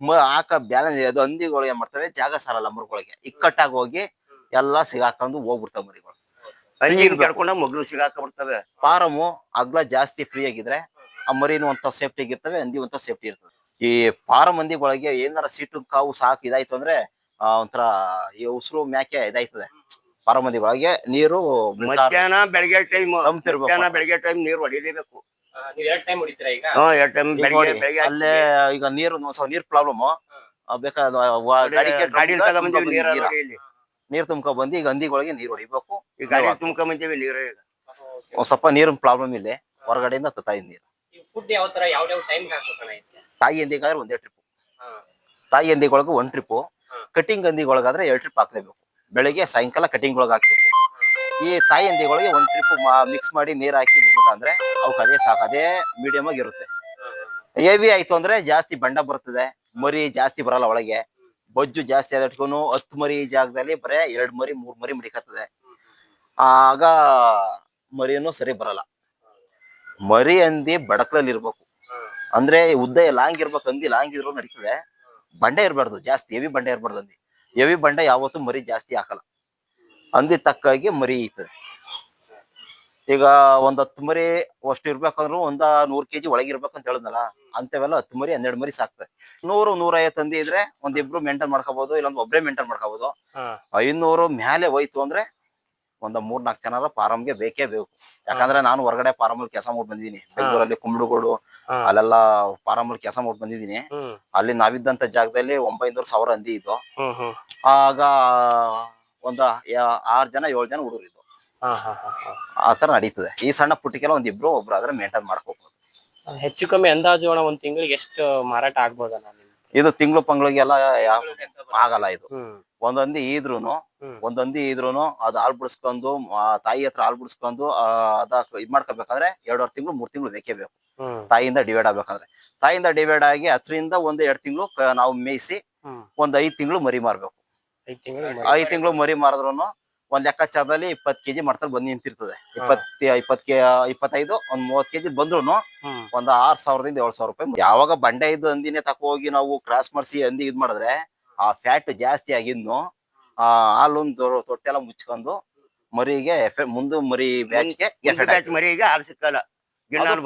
ಮ- ಹಾಕ ಬ್ಯಾಲೆನ್ಸ್ ಅದು ಹಂದಿಗಳು ಏನ್ ಮಾಡ್ತವೆ? ಜಾಗ ಸಾರಲ್ಲ ಮರುಗಳಿಗೆ. ಇಕ್ಕಟ್ಟಾಗಿ ಹೋಗಿ ಎಲ್ಲಾ ಸಿಗಾಕೊಂಡು ಹೋಗ್ಬಿಡ್ತಾವ ಮರಿಗಳು. ಹಂದಿ ಕಡ್ಕೊಂಡ ಮಗ್ಳು ಸಿಗಾಕ ಬಿಡ್ತವೆ ಫಾರಮು ಅಗ್ಲ ಜಾಸ್ತಿ ಫ್ರೀ ಆಗಿದ್ರೆ ಆ ಮರಿನು ಒಂಥ ಸೇಫ್ಟಿ ಇರ್ತವೆ ಹಂದಿ ಒಂಥ ಸೇಫ್ಟಿ ಇರ್ತದೆ. ಈ ಫಾರಂ ಹಂದಿಗಳಿಗೆ ಏನಾರ ಸೀಟು ಕಾವು ಸಾಕು ಇದಾಯ್ತು ಅಂದ್ರೆ ಆ, ಒಂಥರ ಈ ಉಸಿರು ಮ್ಯಾಕೆ ಇದಾಯ್ತದೆ. ಫಾರಂ ಹಂದಿಗಳಿಗೆ ನೀರು ಮಧ್ಯಾಹ್ನ ಬೆಳಗ್ಗೆ ಟೈಮ್ ಬೆಳಗ್ಗೆ ಟೈಮ್ ನೀರು ಹೊಡಿಲೇಬೇಕು. ನೀವ್ ಎರಡ್ ಟೈಮ್ ಹೊಡಿತೀರಾ ಈಗ? ಹ್ಮ್ ಎರಡ್ ಟೈಮ್ ಈಗ ಬೆಳಗ್ಗೆ ಅಲ್ಲೇ ಈಗ ನೀರು ಒಂದ್ ಸ್ವಲ್ಪ ನೀರ್ ಪ್ರಾಬ್ಲಮ್ ಬೇಕಾದ ಗಾಡಿ ನೀರ ಬಂದು ಇಲ್ಲಿ ನೀರ್ ತುಂಬ ಬಂದು ಈಗ ಹಂದಿಗಳಿಗೆ ನೀರ್ ಹೊಡಿಬೇಕು. ಈಗ ಗಾಡಿ ತುಂಬ್ಕೊಂಬಂದಿವಿ ನೀರು ಒಂದ್ ಸ್ವಲ್ಪ ನೀರಿನ ಪ್ರಾಬ್ಲಮ್ ಇಲ್ಲಿ. ಹೊರಗಡೆಯಿಂದ ತಾಯಿ ನೀರು. ಫುಡ್ ಯಾವ ತರ ಯಾವ ಯಾವ ಟೈಮ್ ಹಾಕ್ಬೇಕಣ್ಣ ಇದಕ್ಕೆ? ತಾಯಿ ಹಂದಿಗಾದ್ರೆ ಒಂದೇ ಟ್ರಿಪ್ ತಾಯಿ ಹಂದಿಗೊಳಗೆ ಒಂದ್ ಟ್ರಿಪ್ ಕಟಿಂಗ್ ಹಂದಿಗೊಳಗಾದ್ರೆ ಎರಡ್ ಟ್ರಿಪ್ ಹಾಕ್ಲೇಬೇಕು. ಬೆಳಿಗ್ಗೆ ಸಾಯಂಕಾಲ ಕಟಿಂಗ್ ಒಳಗೆ ಹಾಕ್ಬೇಕು. ಈ ತಾಯಿ ಹಂದಿಗಳಿಗೆ ಒಂದ್ ಟ್ರಿಪ್ ಮಿಕ್ಸ್ ಮಾಡಿ ನೀರ್ ಹಾಕಿ ಅಂದ್ರೆ ಅವಕ್ಕೆ ಅದೇ ಸಾಕು, ಅದೇ ಮೀಡಿಯಂ ಆಗಿ ಇರುತ್ತೆ. ಹೆವಿ ಆಯ್ತು ಅಂದ್ರೆ ಜಾಸ್ತಿ ಬಂಡ ಬರ್ತದೆ, ಮರಿ ಜಾಸ್ತಿ ಬರಲ್ಲ ಒಳಗೆ. ಬೊಜ್ಜು ಜಾಸ್ತಿ ಆದಟ್ಕೊಂಡು ಹತ್ತು ಮರಿ ಜಾಗದಲ್ಲಿ ಬರೀ ಎರಡು ಮರಿ, ಮೂರು ಮರಿ ಮಡಿಕತ್ತದೆ. ಆಗ ಮರಿಯನ್ನು ಸರಿ ಬರಲ್ಲ. ಮರಿ ಹಂದಿ ಬಡಕಲಲ್ಲಿ ಇರ್ಬೇಕು. ಅಂದ್ರೆ ಉದ್ದ ಲಾಂಗ್ ಇರ್ಬೇಕು ಹಂದಿ ಲಾಂಗ್ ಇದ್ರು ನಡೀತದೆ. ಬಂಡೆ ಇರಬಾರ್ದು, ಜಾಸ್ತಿ ಹೆವಿ ಬಂಡೆ ಇರಬಾರ್ದು ಹಂದಿ ಹೆವಿ ಬಂಡೆ ಯಾವತ್ತೂ ಮರಿ ಜಾಸ್ತಿ ಹಾಕಲ್ಲ. ಹಂದಿ ತಕ್ಕಾಗಿ ಮರಿ ಇರ್ತದೆ. ಈಗ ಒಂದ್ ಹತ್ತು ಮರಿ ಅಷ್ಟು ಇರ್ಬೇಕಂದ್ರು ಒಂದ ನೂರ್ ಕೆಜಿ ಒಳಗಿರ್ಬೇಕಂತ ಹೇಳಿದ್ನಲ್ಲ ಅಂತವೆಲ್ಲ ಹತ್ತು ಮರಿ ಹನ್ನೆರಡು ಮರಿ ಸಾಕ್ತದೆ. ನೂರು ನೂರೈವತ್ತು ಅಂದಿ ಇದ್ರೆ ಒಂದಿಬ್ರು ಮೇಂಟೈನ್ ಮಾಡ್ಕೋಬಹುದು ಇಲ್ಲೊಂದು ಒಬ್ರೇ ಮೇಂಟೈನ್ ಮಾಡ್ಕೋಬಹುದು ಐನೂರು ಮೇಲೆ ಹೋಯ್ತು ಅಂದ್ರೆ ಒಂದ್ ಮೂರ್ ನಾಲ್ಕು ಜನರ ಫಾರಂಗೆ ಬೇಕೇ ಬೇಕು. ಯಾಕಂದ್ರೆ ನಾನು ಹೊರಗಡೆ ಫಾರಂ ಅಲ್ಲಿ ಕೆಲಸ ಮಾಡಿ ಬಂದಿದ್ದೀನಿ. ಬೆಂಗಳೂರಲ್ಲಿ ಕುಂಬಳಗೋಡು ಅಲ್ಲೆಲ್ಲ ಫಾರಂ ಅಲ್ಲಿ ಕೆಲಸ ಮಾಡಿ ಬಂದಿದ್ದೀನಿ. ಅಲ್ಲಿ ನಾವಿದ್ದಂತ ಜಾಗದಲ್ಲಿ ಒಂಬೈನೂರು ಸಾವಿರ ಅಂದಿ ಇದ್ದು ಆಗ ಒಂದ ಆರ್ ಜನ ಏಳು ಜನ ಹುಡುಗರು ಇದ್ದು ಆ ತರ ನಡೀತದೆ. ಈ ಸಣ್ಣ ಪುಟ್ಟಿಗೆಲ್ಲ ಒಂದ್ ಇಬ್ರು ಒಬ್ರು ಆದ್ರೆ ಮೇಂಟೈನ್ ಮಾಡ್ಕೋಬಹುದು ಹೆಚ್ಚು ಕಮ್ಮಿ ಅಂದಾಜು ಅಣ್ಣ ಒಂದ್ ತಿಂಗಳಿಗೆ ಎಷ್ಟು ಮಾರಾಟ ಆಗ್ಬೋದಣ್ಣ ನಿಮ್ಗೆ? ಇದು ತಿಂಗಳು ಪಂಗಳಿಗೆಲ್ಲ ಆಗಲ್ಲ ಇದು. ಹ್ಮ್. ಒಂದೊಂದಿ ಇದ್ರುನು. ಒಂದೊಂದಿ ಇದ್ರುನು ಅದ್ ಆಳ್ ಬಿಡಿಸ್ಕೊಂಡು ಆ ತಾಯಿ ಹತ್ರ ಹಾಲ್ ಬಿಡಿಸ್ಕೊಂಡು ಆ, ಅದ ಇದ್ ಮಾಡ್ಕೋಬೇಕಾದ್ರೆ ಎರಡೂವರೆ ತಿಂಗಳು ಮೂರ್ ತಿಂಗಳು ಬೇಕೇ ಬೇಕು. ಹ್ಮ್. ತಾಯಿಯಿಂದ ಡಿವೈಡ್ ಆಗ್ಬೇಕಂದ್ರೆ. ತಾಯಿಯಿಂದ ಡಿವೈಡ್ ಆಗಿ ಹತ್ತರಿಂದ ಒಂದ್ ಎರಡ್ ತಿಂಗಳು ನಾವು ಮೇಯಿಸಿ ಹ್ಮ್. ಒಂದ್ ಐದ್ ತಿಂಗಳು ಮರಿ ಮಾರ್ಬೇಕು. ಐದ್ ತಿಂಗಳು ಮರಿ ಮಾರಿದ್ರು ಒಂದ್ ಲೆಕ್ಕಾಚಾರದಲ್ಲಿ ಇಪ್ಪತ್ ಕೆಜಿ ಮಾಡ್ತಾರೆ ಬಂದ್ ನಿಂತಿರ್ತದೆ. ಇಪ್ಪತ್ ಇಪ್ಪತ್ ಕೆ ಇಪ್ಪತ್ತೈದು ಒಂದ್ ಮೂವತ್ ಕೆಜಿ ಬಂದ್ರು ಒಂದ್ ಆರ್ ಸಾವಿರದಿಂದ ಏಳ್ ಸಾವಿರ ರೂಪಾಯಿ ಯಾವಾಗ ಬಂಡೆ ಇದ್ದು ಅಂದಿನೇ ತಕ್ಕ ಹೋಗಿ ನಾವು ಕ್ರಾಸ್ ಮಾಡಿಸಿ ಅಂದಿ ಇದ್ ಮಾಡಿದ್ರೆ ಆ ಫ್ಯಾಟ್ ಜಾಸ್ತಿ ಆಗಿದ್ನು. ಆ ಹಾಲೊಂದು ತೊಟ್ಟೆಲ್ಲ ಮುಚ್ಕೊಂಡು ಮರಿಗೆ ಮುಂದೆ ಮರಿ ಬ್ಯಾಚ್ ಮರಿಗೆ ಹಾಲು ಸಿಕ್ಕಲ್ಲ.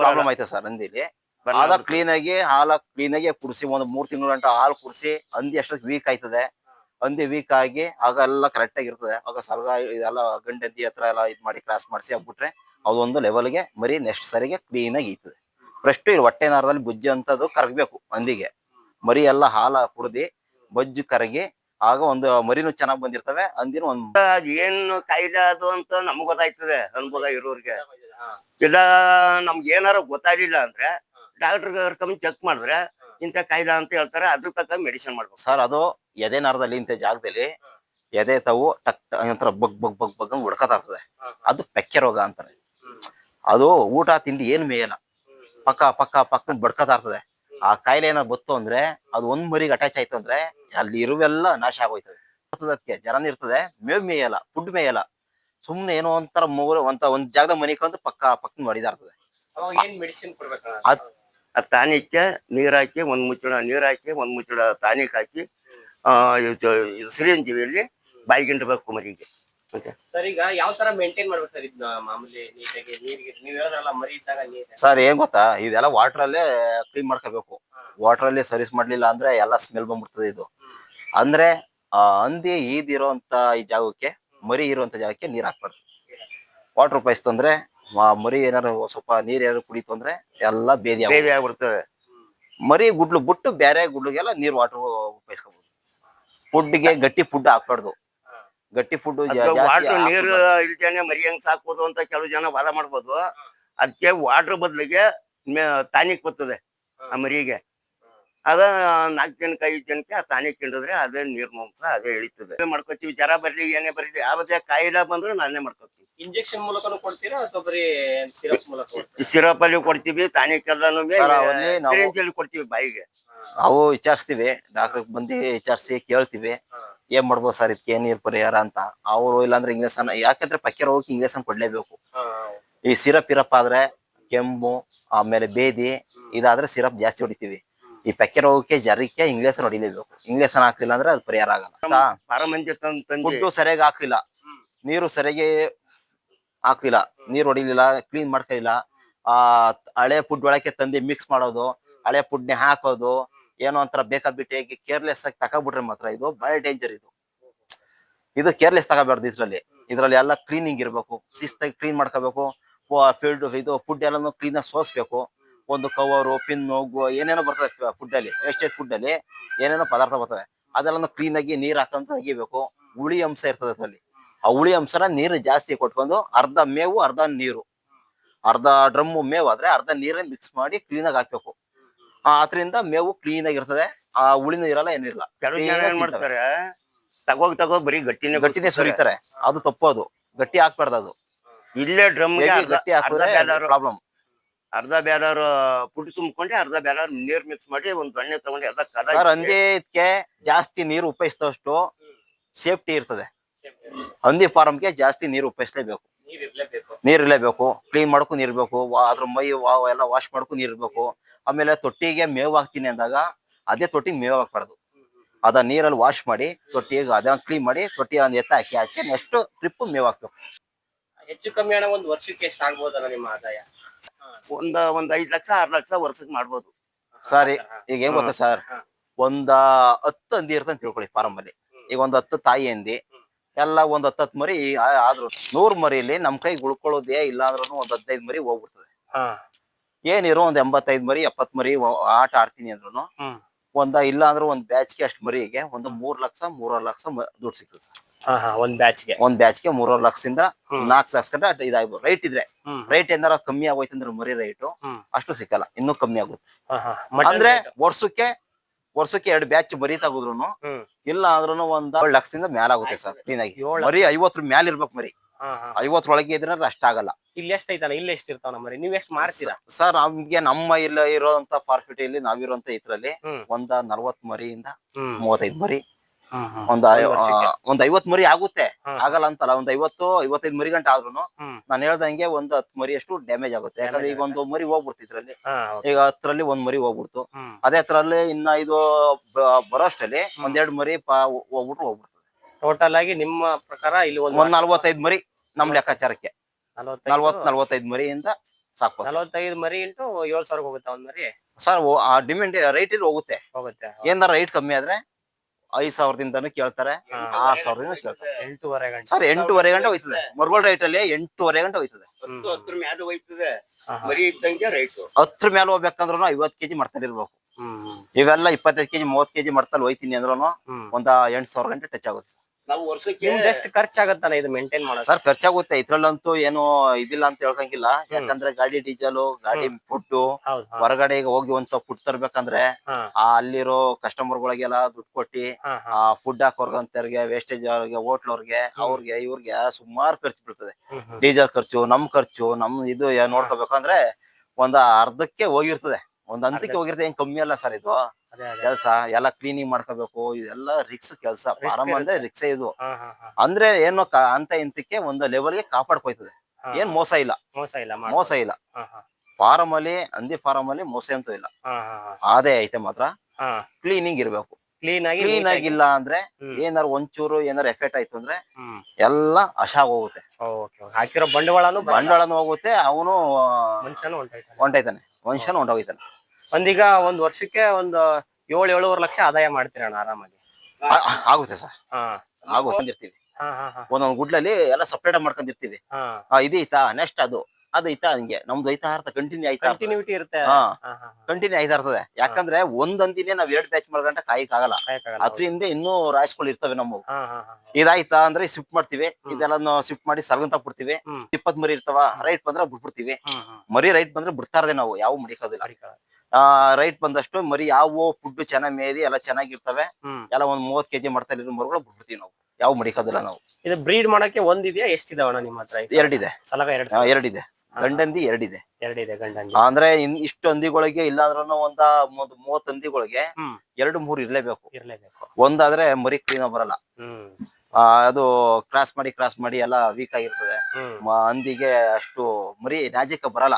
ಪ್ರಾಬ್ಲಮ್ ಐತೆ ಸರ್ ಅಂದಿಲಿ ಹಾಲ ಕ್ಲೀನ್ ಆಗಿ ಹಾಲ ಕ್ಲೀನ್ ಆಗಿ ಕುಡಿಸಿ ಒಂದ್ ಮೂರ್ ತಿಂಗಳ ಗಂಟ ಹಾಲು ಕುಡಿಸಿ ಅಂದಿ ಅಷ್ಟೊತ್ತು ವೀಕ್ ಆಯ್ತದೆ. ಹಂದಿ ವೀಕ್ ಆಗಿ ಆಗ ಎಲ್ಲ ಕರೆಕ್ಟ್ ಆಗಿ ಇರ್ತದೆ. ಆಗ ಸರ್ಗ ಇದೆಲ್ಲ ಗಂಡ ಹಂದಿ ಹತ್ರ ಎಲ್ಲ ಇದ್ ಮಾಡಿ ಕ್ರಾಸ್ ಮಾಡಿಸಿ ಹಾಕ್ಬಿಟ್ರೆ ಅದೊಂದು ಲೆವೆಲ್ಗೆ ಮರಿ ನೆಕ್ಸ್ಟ್ ಸರಿಗೆ ಕ್ಲೀನ್ ಆಗಿ ಇರ್ತದೆ. ಫ್ರೆಸ್ಟ್ ಇಲ್ಲಿ ಹೊಟ್ಟೆ ನಾರದಲ್ಲಿ ಬುಜ್ಜಿ ಅಂತದ್ದು ಕರಗಬೇಕು ಹಂದಿಗೆ ಮರಿ ಎಲ್ಲ ಹಾಲ ಕುಡ್ದಿ ಬಜ್ಜು ಕರಗಿ ಆಗ ಒಂದು ಮರಿನು ಚೆನ್ನಾಗಿ ಬಂದಿರ್ತವೆ ಅಂದಿನ ಒಂದ್ ಏನು ಕಾಯಿಲೆ ಅದು ಅಂತ ನಮ್ಗ್ ಗೊತ್ತಾಯ್ತದೆ ಅನುಭವ ಇರೋರಿಗೆ. ಇಲ್ಲ ನಮ್ಗೆ ಏನಾರ ಗೊತ್ತಾಗ್ಲಿಲ್ಲ ಅಂದ್ರೆ ಡಾಕ್ಟರ್ ಕಮ್ಮಿ ಚೆಕ್ ಮಾಡಿದ್ರೆ ಇಂಥ ಕಾಯಿಲೆ ಅಂತ ಹೇಳ್ತಾರೆ ಅದ್ರ ತಕ್ಕ ಮೆಡಿಸಿನ್ ಮಾಡ್ಬೇಕು. ಸರ್ ಅದು ಎದೆ ನರದಲ್ಲಿ ಇಂಥ ಜಾಗದಲ್ಲಿ ಎದೆ ತಾವು ಟಕ್ ಒಂಥರ ಬಗ್ ಬಗ್ ಬಗ್ ಬಗ್ ಹುಡ್ಕತಾರ್ತದೆ ಅದು ಪೆಕ್ಕೆ ರೋಗ ಅಂತಾರೆ. ಅದು ಊಟ ತಿಂಡಿ ಏನು ಮೇಯಲ್ಲ. ಪಕ್ಕ ಪಕ್ಕ ಪಕ್ಕ ಬಡ್ಕತಾರ್ತದೆ ಆ ಕಾಯಿಲೆ ಏನಾರು ಬತ್ತು ಅಂದ್ರೆ ಅದು ಒಂದ್ ಮರಿಗೆ ಅಟ್ಯಾಚ್ ಆಯ್ತು ಅಂದ್ರೆ ಅಲ್ಲಿ ಇರುವೆಲ್ಲ ನಾಶ ಆಗೋಯ್ತದೆ. ಅದಕ್ಕೆ ಜರನ್ ಇರ್ತದೆ ಮೇವ್ ಮೇಯಲ್ಲ ಫುಡ್ ಮೇಯಲ್ಲ. ಸುಮ್ನೆ ಏನೋ ಒಂಥರ ಮೂರು ಒಂತ ಒಂದ್ ಜಾಗದ ಮನಿಕೊಂಡು ಪಕ್ಕ ಪಕ್ಕ ಮಡಿದಾ ಇರ್ತದೆ ಅದ್- ಆ ತಾನಿಕ್ಕೆ ನೀರ್ ಹಾಕಿ ಒಂದು ಮುಚ್ಚಳ ನೀರ್ ಹಾಕಿ ಒಂದ್ ಮುಚ್ಚಳ ತಾನಿಕ್ ಹಾಕಿ ಆ ಸಿರಿಂಜಿಯಲ್ಲಿ ಬಾಯಿಗಿಂಡಬೇಕು ಮರಿಗೆ. ಸರ್ ಈಗ ಯಾವ ತರ ಮೇಂಟೈನ್ ಮಾಡ್ಬೇಕು ಸರ್ ಇದನ್ನ ಮಾಮೂಲಿ ನೀಟಾಗಿ? ನೀರಿಗೆ ನೀವ್ ಹೇಳೋದ್ರಲ್ಲ ಮರಿ ಇದ್ದಾಗ ನೀರ್ ಸರ್ ಏನ್ ಗೊತ್ತಾ? ಇದೆಲ್ಲ ವಾಟರ್ ಅಲ್ಲೇ ಕ್ಲೀನ್ ಮಾಡ್ಕೋಬೇಕು. ವಾಟರ್ ಅಲ್ಲಿ ಸರ್ವಿಸ್ ಮಾಡ್ಲಿಲ್ಲ ಅಂದ್ರೆ ಎಲ್ಲ ಸ್ಮೆಲ್ ಬಂದ್ಬಿಡ್ತದೆ ಇದು. ಅಂದ್ರೆ ಆ ಈದ್ ಈದಿರೋಂತ ಈ ಜಾಗಕ್ಕೆ ಮರಿ ಇರುವಂತ ಜಾಗಕ್ಕೆ ನೀರ್ ಹಾಕ್ಬಾರ್ದು. ವಾಟರ್ ಉಪಯೋಗಿಸ್ತು ಅಂದ್ರೆ ಮ- ಮರಿ ಏನಾರು ಸ್ವಲ್ಪ ನೀರ್ ಏನಾರು ಕುಡಿತು ಅಂದ್ರೆ ಎಲ್ಲ ಬೇದಿ ಆಗೋದು. ಆಗ್ಬಿಡ್ತದೆ. ಮರಿ ಗುಡ್ಲು ಬಿಟ್ಟು ಬೇರೆ ಗುಡ್ಲಿಗೆಲ್ಲ ನೀರ್ ವಾಟರ್ ಉಪಯೋಗಿಸ್ಕೋಬಹುದು ಫುಡ್ಗೆ ಗಟ್ಟಿ ಫುಡ್ ಹಾಕ್ಬಾರ್ದು. ಗಟ್ಟಿ ಫುಡ್ ವಾಟರ್ ನೀರು ಇಲ್ದೇನೆ ಮರಿ ಹೆಂಗ್ ಸಾಕ್ಬೋದು ಅಂತ ಕೆಲವು ಜನ ವಾದ ಮಾಡ್ಬೋದು. ಅದಕ್ಕೆ ವಾಟರ್ ಬದಲಿಗೆ ತಾನಿಕ್ ಬರ್ತದೆ ಆ ಮರಿಗೆ. ಅದ ನಾಲ್ಕು ಜನಕ್ಕೆ ಐದು ಜನಕ್ಕೆ ಆ ತಾನಿಕ್ ಹಿಂಡಿದ್ರೆ ಅದೇ ನೀರ್ ಮಾಂಸ ಅದೇ ಇಳಿತದೆ. ಮಾಡ್ಕೋತೀವಿ. ಜರ ಬರ್ಲಿ ಏನೇ ಬರ್ಲಿ ಯಾವ್ದೇ ಕಾಯಿಲೆ ಬಂದ್ರು ನಾನೇ ಮಾಡ್ಕೊತೀವಿ ಇಂಜೆಕ್ಷನ್ ಮೂಲಕನು ಕೊಡ್ತೀರಾ ಅಥವಾ ಬರೀ ಸಿರಪ್ ಮೂಲಕ ಕೊಡ್ತೀರಾ? ಸಿರಪ್ ಅಲ್ಲಿ ಕೊಡ್ತೀವಿ ಎಲ್ಲಾನು syringe ಕೊಡ್ತೀವಿ ಬಾಯಿಗೆ. ನಾವು ವಿಚಾರಿಸ್ತೀವಿ ಡಾಕ್ಟರ್ ಬಂದು ವಿಚಾರಿಸಿ ಕೇಳ್ತೀವಿ ಏನ್ ಮಾಡ್ಬೋದು ಸರ್ ಇದಕ್ಕೆ ಏನ್ ನೀರ್ ಪರಿಹಾರ ಅಂತ. ಅವರು ಇಲ್ಲಾಂದ್ರೆ ಇಂಗ್ಲೇಸ್ ಯಾಕಂದ್ರೆ ಪಕ್ಕೆ ರೋಗಕ್ಕೆ ಇಂಗ್ಲೇಸ್ ಕೊಡ್ಲೇಬೇಕು. ಈ ಸಿರಪ್ ಇರಪ್ ಆದ್ರೆ ಕೆಮ್ಮು ಆಮೇಲೆ ಬೇದಿ ಇದಾದ್ರೆ ಸಿರಪ್ ಜಾಸ್ತಿ ಹೊಡಿತೀವಿ. ಈ ಪಕ್ಕೆ ರೋಗಕ್ಕೆ ಜರಕ್ಕೆ ಇಂಗ್ಲೇಸನ್ ಹೊಡಿಲೇಬೇಕು. ಇಂಗ್ಲೇಸನ್ ಹಾಕ್ಲಿಲ್ಲ ಅಂದ್ರೆ ಅದು ಪರಿಹಾರ ಆಗಲ್ಲ. ಪಾರಮಂಜ ತಂದ್ ತಂದು ಸರಿಯಾಗಿ ಹಾಕ್ಲಿಲ್ಲ. ನೀರು ಸರಿಯಾಗಿ ಹಾಕ್ಲಿಲ್ಲ, ನೀರು ಹೊಡಿಲಿಲ್ಲ ಕ್ಲೀನ್ ಮಾಡ್ಕೊಳ್ಳಿಲ್ಲ ಆ, ಹಳೆ ಫುಡ್ ಒಳಕ್ಕೆ ತಂದು ಮಿಕ್ಸ್ ಮಾಡೋದು, ಹಳೆ ಫುಡ್ನೆ ಹಾಕೋದು, ಏನೋ ಒಂಥರ ಬೇಕಾಬಿಟ್ಟಿ ಕೇರ್ಲೆಸ್ ಆಗಿ ತಗೊಬಿಟ್ರೆ ಮಾತ್ರ ಇದು ಬಹಳ ಡೇಂಜರ್ ಇದು. ಇದು ಕೇರ್ಲೆಸ್ ತಗೋಬಾರ್ದು ಇದ್ರಲ್ಲಿ. ಇದ್ರಲ್ಲಿ ಎಲ್ಲ ಕ್ಲೀನಿಂಗ್ ಇರಬೇಕು, ಶಿಸ್ತಾಗಿ ಕ್ಲೀನ್ ಮಾಡ್ಕೋಬೇಕು ಫೀಲ್ಡ್ ಇದು ಫುಡ್ ಎಲ್ಲಾನು ಕ್ಲೀನ್ ಆಗಿ ಸೋಸ್ಬೇಕು. ಒಂದು ಕವರು, ಪಿನ್ನು ಏನೇನೋ ಬರ್ತದೆ ಫುಡ್ ಅಲ್ಲಿ ವೇಸ್ಟೇಜ್ ಫುಡ್ ಅಲ್ಲಿ ಏನೇನೋ ಪದಾರ್ಥ ಬರ್ತವೆ. ಅದೆಲ್ಲ ಕ್ಲೀನ್ ಆಗಿ ನೀರ್ ಹಾಕಂತ ತೆಗಿಬೇಕು. ಹುಳಿ ಅಂಶ ಇರ್ತದೆ ಅದ್ರಲ್ಲಿ. ಆ ಹುಳಿ ಅಂಶನ ನೀರು ಜಾಸ್ತಿ ಕೊಟ್ಕೊಂಡು ಅರ್ಧ ಮೇವು ಅರ್ಧ ನೀರು. ಅರ್ಧ ಡ್ರಮ್ಮು ಮೇವು ಆದ್ರೆ ಅರ್ಧ ನೀರೇ ಮಿಕ್ಸ್ ಮಾಡಿ ಕ್ಲೀನ್ ಆಗಿ ಹಾಕ್ಬೇಕು. ಆ ಅದರಿಂದ ಮೇವು ಕ್ಲೀನ್ ಆಗಿರ್ತದೆ. ಆ ಹುಳಿನೂ ಇರಲ್ಲ ಏನಿಲ್ಲ ಕೆಲವು ಜನ clean ಆಗಿ ಏನ್ ಮಾಡ್ತಾರೆ? ತಗೋಗ್ ತಗೋ ಬರೀ ಗಟ್ಟಿನೇ ಗಟ್ಟಿನೇ ಸುರಿತಾರೆ. ಅದು ತಪ್ಪೋದು ಗಟ್ಟಿ ಹಾಕ್ಬಾರ್ದು ಅದು. ಇಲ್ಲೇ ಡ್ರಮ್ ಗಟ್ಟಿ ಹಾಕಿದ್ರೆ ಪ್ರಾಬ್ಲಮ್ ಅರ್ಧ ಬ್ಯಾಲರ್ ಪುಡಿ ತುಂಬಿಕೊಂಡೆ ಅರ್ಧ ಬ್ಯಾಲರ್ ನೀರ್ ಮಿಕ್ಸ್ ಮಾಡಿ ಒಂದ್ ದೊಣ್ಣೆ ತಗೊಂಡು ಅರ್ಧ ಕದ ಸರ್ ಜಾಸ್ತಿ ನೀರು ಉಪಯೋಗಿಸಿದಷ್ಟು ಸೇಫ್ಟಿ ಇರ್ತದೆ. ಹಂದಿ ಫಾರಂಗೆ ಜಾಸ್ತಿ ನೀರು ಉಪಯೋಗಿಸ್ಲೇಬೇಕು. ನೀರ್ ಇರ್ಲೇಬೇಕು. ನೀರ್ ಕ್ಲೀನ್ ಮಾಡ್ಕೊಂಡು ಇರ್ಬೇಕು ವಾ- ಅದ್ರ ಮೈ ವಾ- ಎಲ್ಲ ವಾಶ್ ಮಾಡ್ಕೊಂಡು ನೀರ್ ಇರ್ಬೇಕು. ಆಮೇಲೆ ತೊಟ್ಟಿಗೆ ಮೇವು ಹಾಕ್ತೀನಿ ಅಂದಾಗ ಅದೇ ತೊಟ್ಟಿಗೆ ಮೇವು ಹಾಕ್ಬಾರ್ದು. ಅದ ನೀರಲ್ಲಿ ವಾಶ್ ಮಾಡಿ ತೊಟ್ಟಿಗೆ ಅದನ್ನ ಕ್ಲೀನ್ ಮಾಡಿ ತೊಟ್ಟಿ ಒಂದು ಎತ್ತ ಹಾಕಿ ಹಾಕಿ ನೆಕ್ಸ್ಟ್ ಟ್ರಿಪ್ ಮೇವು ಹಾಕ್ಬೇಕು. ಹೆಚ್ಚು ಕಮ್ಮಿ ಹಣ ಒಂದ್ ವರ್ಷಕ್ಕೆ ಎಷ್ಟು ಆಗ್ಬೋದಲ್ಲ ನಿಮ್ಮ ಆದಾಯ? ಒಂದ ಒಂದ್ ಐದ್ ಲಕ್ಷ ಆರ್ ಲಕ್ಷ ವರ್ಷಕ್ಕೆ ಮಾಡ್ಬೋದು. ಸರಿ ಈಗ ಏನ್ ಗೊತ್ತಾ ಸರ್. ಒಂದ ಹತ್ತು ಹಂದಿ ಇರ್ತಂತ ತಿಳ್ಕೊಳ್ಳಿ ಫಾರಂ ಅಲ್ಲಿ ಈಗ ಒಂದ್ ಹತ್ತು ತಾಯಿ ಹಂದಿ ಎಲ್ಲ ಒಂದ್ ಹತ್ತ ಹತ್ತು ಮರಿ ಆದ್ರೂ ಆದ್ರು ನೂರ್ ಮರಿಲಿ ನಮ್ ಕೈ ಉಳ್ಕೊಳ್ಳೋದೇ ಇಲ್ಲ ಅಂದ್ರೂ ಒಂದ್ ಹದಿನೈದ್ ಮರಿ ಹೋಗ್ಬಿಡ್ತದೆ. ಹಾ. ಏನಿರೋ ಒಂದ್ ಎಂಬತ್ತೈದ್ ಮರಿ ಎಪ್ಪತ್ ಮರಿ ವ- ಆಟ ಆಡ್ತೀನಿ ಅಂದ್ರೂ ಹ್ಮ್. ಒಂದ ಇಲ್ಲ ಅಂದ್ರೆ ಒಂದ್ ಬ್ಯಾಚ್ಗೆ ಅಷ್ಟ್ ಮರಿಗೆ ಒಂದು ಮೂರ್ ಲಕ್ಷ ಮೂರುವರೆ ಲಕ್ಷ ಮ- ದುಡ್ಡು ಸಿಗ್ತದೆ ಸರ್. ಹಾ ಹಾ ಒಂದ್ ಬ್ಯಾಚ್ಗೆ. ಒಂದ್ ಬ್ಯಾಚ್ಗೆ ಮೂರುವರೆ ಲಕ್ಷದಿಂದ ನಾಲ್ಕು ಲಕ್ಷ ಕಂಡ ಇದಾಗ್ಬೋದು. ರೈಟ್ ಇದ್ರೆ ಹ್ಮ್. ರೈಟ್ ಏನಾರ ಕಮ್ಮಿ ಆಗೋಯ್ತಂದ್ರೆ ಮರಿ ರೈಟು ಹ್ಮ್. ಅಷ್ಟು ಸಿಕ್ಕಲ್ಲ ಇನ್ನೂ ಕಮ್ಮಿ ಆಗುತ್ತೆ. ಹಾ ಹಾ. ಮಟನ್ ಅಂದ್ರೆ. ವರ್ಷಕ್ಕೆ ವರ್ಷಕ್ಕೆ ಎರಡು ಬ್ಯಾಚ್ ಮರಿ ತಗೋದ್ರು ಇಲ್ಲ ಅಂದ್ರೂ ಒಂದ್ ಏಳು ಲಕ್ಷದಿಂದ ಮ್ಯಾಲ ಆಗುತ್ತೆ ಸರ್ ಕ್ಲೀನ್ ಆಗಿ. ಏಳ್ ಮರಿ ಐವತ್ತರ ಮ್ಯಾಲ ಇರ್ಬೇಕು ಮರಿ. ಹಾ ಹಾ. ಐವತ್ತರೊಳಗೆ ಇದ್ರೆ ಅಷ್ಟಾಗಲ್ಲ ಇಲ್ಲಿ ಎಷ್ಟ್ ಐತಾನ ಇಲ್ಲಿ ಎಷ್ಟ್ ಇರ್ತಾವ ಮರಿ? ನೀವ್ ಎಷ್ಟ್ ಮಾರ್ತೀರಾ? ಸರ್ ನಮ್ಗೆ ನಮ್ಮ ಇಲ್ಲ ಇರೋಂತ ಫಾರ್ಫಿಟ್ ಇಲ್ಲಿ ನಾವಿರೋಂತ ಇದ್ರಲ್ಲಿ ಹ್ಮ್. ಒಂದ ನಲ್ವತ್ ಮರಿಯಿಂದ ಹ್ಮ್. ಮೂವತ್ತೈದು ಮರಿ. ಒಂದ್ ಒಂದ್ ಐವತ್ ಮರಿ ಆಗುತ್ತೆ. ಆಗಲ್ಲ ಅಂತಲ್ಲ ಒಂದ್ ಐವತ್ತು ಐವತ್ತೈದು ಮರಿ ಗಂಟ ಆದ್ರೂ ನಾನು ಹೇಳ್ದಂಗೆ ಒಂದ್ ಹತ್ ಮರಿ ಅಷ್ಟು ಡ್ಯಾಮೇಜ್ ಆಗುತ್ತೆ. ಯಾಕಂದ್ರೆ ಈಗ ಒಂದು ಮರಿ ಹೋಗ್ಬಿಡ್ತು ಇದ್ರಲ್ಲಿ. ಈಗ ಹತ್ತರಲ್ಲಿ ಒಂದ್ ಮರಿ ಹೋಗ್ಬಿಡ್ತು. ಅದೇ ಹತ್ರಲ್ಲಿ ಇನ್ನ ಇದು ಬರೋಷ್ಟರಲ್ಲಿ ಬರೋಷ್ಟಲ್ಲಿ ಒಂದೆರಡು ಮರಿ ಹೋಗ್ಬಿಟ್ಟು ಹೋಗ್ಬಿಡ್ತು ಟೋಟಲ್ ಆಗಿ ನಿಮ್ಮ ಪ್ರಕಾರ ಇಲ್ಲಿ ಒಂದ್ ನಲ್ವತ್ತೈದು ಮರಿ ನಮ್ ಲೆಕ್ಕಾಚಾರಕ್ಕೆ. ನಲ್ವತ್ ಮರಿ ನಲ್ವತ್ತೈದು ಮರಿಯಿಂದ ಸಾಕು ನಲ್ವತ್ತೈದು ಮರಿ ಇಂಟು ಏಳು ಸಾವಿರ ಹೋಗುತ್ತೆ ಒಂದ್ ಮರಿ? ಸರ್ ಆ ಡಿಮ್ಯಾಂಡ್ ರೈಟ್ ಇಲ್ಲಿ ಹೋಗುತ್ತೆ. ಹೋಗುತ್ತೆ ಏನಾರ ರೈಟ್ ಕಮ್ಮಿ ಆದ್ರೆ ಐದ್ ಸಾವಿರದಿಂದನೂ ಕೇಳ್ತಾರೆ. ಆರ್ ಸಾವಿರದಿಂದ ಕೇಳ್ತಾರೆ. ಎಂಟೂವರೆ ಗಂಟೆ. ಸರ್ ಎಂಟೂವರೆ ಗಂಟೆ ಹೋಯ್ತದೆ. ಮರ್ಗೋಲ್ ರೈಟ್ ಅಲ್ಲಿ ಎಂಟೂವರೆ ಗಂಟೆ ಹೋಯ್ತದೆ. ಹತ್ತು ಹತ್ರ ಮ್ಯಾಲ ಹೋಯ್ತದೆ. ಹಾ, ಹಾ. ಮರಿ ಇದ್ದಂಗೆ ರೈಟ್ ಹತ್ರ ಮೇಲೆ ಹೋಗ್ಬೇಕಂದ್ರೂ ಐವತ್ ಕೆಜಿ ಮಾಡ್ತಾರೆ ಇರ್ಬೇಕು. ಇವೆಲ್ಲ ಇಪ್ಪತ್ತೈದು ಕೆಜಿ ಮೂವತ್ ಕೆಜಿ ಮಾಡ್ತಲ್ಲಿ ಹೋಯ್ತೀನಿ ಅಂದ್ರೂ ಒಂದ್ ಒಂದ ಎಂಟ್ ಸಾವಿರ ಗಂಟೆ ಟಚ್ ಆಗುತ್ತೆ. ನಾವು ವರ್ಷಕ್ಕೆ ಎಷ್ಟು ಖರ್ಚಾಗತ್ತಲ್ಲ ಇದು ಮೇಂಟೈನ್ ಮಾಡೋದು? ಸರ್ ಖರ್ಚಾಗುತ್ತೆ. ಇದ್ರಲ್ಲಂತೂ ಏನು ಇದಿಲ್ಲ ಅಂತ ಹೇಳ್ಕಂಗಿಲ್ಲ ಯಾಕಂದ್ರೆ ಗಾಡಿ ಡೀಸೆಲ್ ಗಾಡಿ ಫುಡ್ ಹೊರಗಡೆ ಈಗ ಹೋಗಿ ಒಂದ್ ಫುಡ್ ತರ್ಬೇಕಂದ್ರೆ ಆ ಅಲ್ಲಿರೋ ಕಸ್ಟಮರ್ ಗಳಿಗೆಲ್ಲ ದುಡ್ಡು ಕೊಟ್ಟಿ. ಆ ಫುಡ್ ಹಾಕೋರ್ಗಂತವ್ರಿಗೆ ವೇಸ್ಟೇಜ್ ಅವ್ರಿಗೆ ಹೋಟ್ಲವ್ರಿಗೆ ಅವ್ರಿಗೆ ಇವ್ರಿಗೆ ಸುಮಾರು ಖರ್ಚು ಬೀಳ್ತದೆ. ಡೀಸೆಲ್ ಖರ್ಚು ನಮ್ ಖರ್ಚು ನಮ್ ಇದು ಏನ್ ನೋಡ್ಕೋಬೇಕಂದ್ರೆ ಒಂದ್ ಅರ್ಧಕ್ಕೆ ಹೋಗಿರ್ತದೆ. ಒಂದ್ ಹಂತಕ್ಕೆ ಹೋಗಿರ್ತದೆ ಏನ್ ಕಮ್ಮಿ ಅಲ್ಲ ಸರ್ ಇದು. ಕೆಲ್ಸ ಎಲ್ಲ ಕ್ಲೀನಿಂಗ್ ಮಾಡ್ಕೋಬೇಕು ಇದೆಲ್ಲ ರಿಕ್ಸ್ ಕೆಲಸ. ಫಾರಂ ಅಂದ್ರೆ ರಿಕ್ಸ್ ಇದು. ಅಂದ್ರೆ ಏನೋ ಅಂತ ಇಂತಕ್ಕೆ ಒಂದು ಲೆವೆಲ್ಗೆ ಕಾಪಾಡ್ಕೊಯ್ತದೆ. ಏನ್ ಮೋಸ ಇಲ್ಲ. ಮೋಸ ಇಲ್ಲ ಮೋಸ ಇಲ್ಲ. ಫಾರಂ ಅಲ್ಲಿ ಹಂದಿ ಫಾರಂ ಅಲ್ಲಿ ಮೋಸ ಅಂತೂ ಇಲ್ಲ. ಅದೇ ಐತೆ ಮಾತ್ರ. ಕ್ಲೀನಿಂಗ್ ಇರ್ಬೇಕು. ಕ್ಲೀನ್ ಆಗಿ ಕ್ಲೀನ್ ಆಗಿಲ್ಲ ಅಂದ್ರೆ. ಏನಾರು ಒಂಚೂರು ಏನಾರು ಎಫೆಕ್ಟ್ ಆಯ್ತು ಅಂದ್ರೆ ಎಲ್ಲ ಅಶಾಗ್ ಹೋಗುತ್ತೆ ಹಾಕಿರೋ ಬಂಡವಾಳನು. ಬಂಡವಾಳನು ಹೋಗುತ್ತೆ ಅವನು ಮನುಷ್ಯನು ಹೊಂಟಾಯ್ತಾನೆ. ಮನುಷ್ಯನು ಹೊಂಟೋಗ್ತಾನೆ ಒಂದೀಗ ಒಂದ್ ವರ್ಷಕ್ಕೆ ಒಂದು ಏಳು ಏಳುವರೆ ಲಕ್ಷ ಆದಾಯ ಮಾಡ್ತೀರಣ್ಣ ಆರಾಮಾಗಿ. ಆ- ಆಗುತ್ತೆ ಸರ್. ಹಾ. ಆಗುತ್ತೆ ಬಂದಿರ್ತೀವಿ ಹಾ ಹಾ ಹಾ. ಒಂದೊಂದ್ ಗುಡ್ಲಲ್ಲಿ ಎಲ್ಲ ಸಪ್ರೇಟ್ ಮಾಡ್ಕೊಂಡಿರ್ತೀವಿ. ಹಾ. ಆ, ಇದು ಐತಾ ನೆಕ್ಸ್ಟ್ ಅದು. ಅದು ಐತಾ ಹಂಗೆ. ನಮ್ದು ಐತಾ ಅರ್ಥ ಕಂಟಿನ್ಯೂ ಆಯ್ತಾ ಕಂಟಿನ್ಯೂಟಿ ಇರುತ್ತೆ. ಹಾ. ಹಾ ಹಾ ಕಂಟಿನ್ಯೂ ಆಯ್ತಾ ಇರ್ತದೆ. ಯಾಕಂದ್ರೆ ಒಂದಂದಿನೇ ನಾವ್ ಎರಡ್ ಬ್ಯಾಚ್ ಮಾಡ್ಕೊಂಡ ಕಾಯಿಕ್ ಆಗಲ್ಲ ಕಾಯಕ್ಕಾಗಲ್ಲ. ಅದ್ರ ಹಿಂದೆ ಇನ್ನೂ ರಾಯಿಸ್ಕೊಂಡಿರ್ತವೆ ಇರ್ತವೆ ನಮ್ಮವು. ಹಾ ಹಾ ಹಾ ಇದಾಯ್ತಾ ಅಂದ್ರೆ ಶಿಫ್ಟ್ ಮಾಡ್ತೀವಿ. ಇದೆಲ್ಲ ಶಿಫ್ಟ್ ಮಾಡಿ ಸಲಗಂತ ಬಿಡ್ತೀವಿ. ಹ್ಮ್. ಇಪ್ಪತ್ ಮರಿ ಇರ್ತಾವ ರೈಟ್ ಬಂದ್ರೆ ಬಿಟ್ಬಿಡ್ತೀವಿ. ಹ್ಮ್ ಹ್ಮ್. ಮರಿ ರೈಟ್ ಬಂದ್ರೆ ಬಿಡ್ತಾರದೆ ನಾವು. ಯಾವ ಮಡಿಕೋದಿಲ್ಲ. ಆ ರೈಟ್ ಬಂದಷ್ಟು ಮರಿ ಯಾವ ಫುಡ್ ಚೆನ್ನಾಗಿ ಮೇದಿ ಎಲ್ಲ ಚೆನ್ನಾಗಿರ್ತವೆ. ಎಲ್ಲ ಒಂದ್ ಮೂವತ್ ಕೆಜಿ ಮಾಡ್ತಾ ಇರೋ ಮರಗಳು ಬಿಡ್ಬಿಡ್ತೀವಿ ನಾವು. ಯಾವ ಮಡಿಕೋದಿಲ್ಲ ನಾವು. ಇದು ಬ್ರೀಡ್ ಮಾಡಕ್ಕೆ ಒಂದಿದೆಯಾ ಎಷ್ಟಿದಾವಣ್ಣ ನಿಮ್ಮ ಹತ್ರ? ಎರಡಿದೆ. ಸಲಗ ಎರಡ್ ಎರಡಿದೆ. ಗಂಡಂದಿ ಎರಡಿದೆ. ಎರಡಿದೆ ಗಂಡಂದಿ. ಅಂದ್ರೆ ಇನ್ ಇಷ್ಟು ಹಂದಿಗಳಿಗೆ ಇಲ್ಲಾಂದ್ರೂ ಒಂದ ಮೂವತ್- ಹಂದಿಗಳಿಗೆ ಎರಡು ಮೂರು ಇರ್ಲೇಬೇಕು. ಇರ್ಲೇಬೇಕು. ಒಂದಾದ್ರೆ ಮರಿ ಕ್ಲೀನ್ ಬರಲ್ಲ. ಆ, ಅದು ಕ್ರಾಸ್ ಮಾಡಿ ಕ್ರಾಸ್ ಮಾಡಿ ಎಲ್ಲ ವೀಕ್ ಆಗಿರ್ತದೆ. ಹಂದಿಗೆ ಅಷ್ಟು ಮರಿ ನಾಜಿಕ ಬರಲ್ಲ.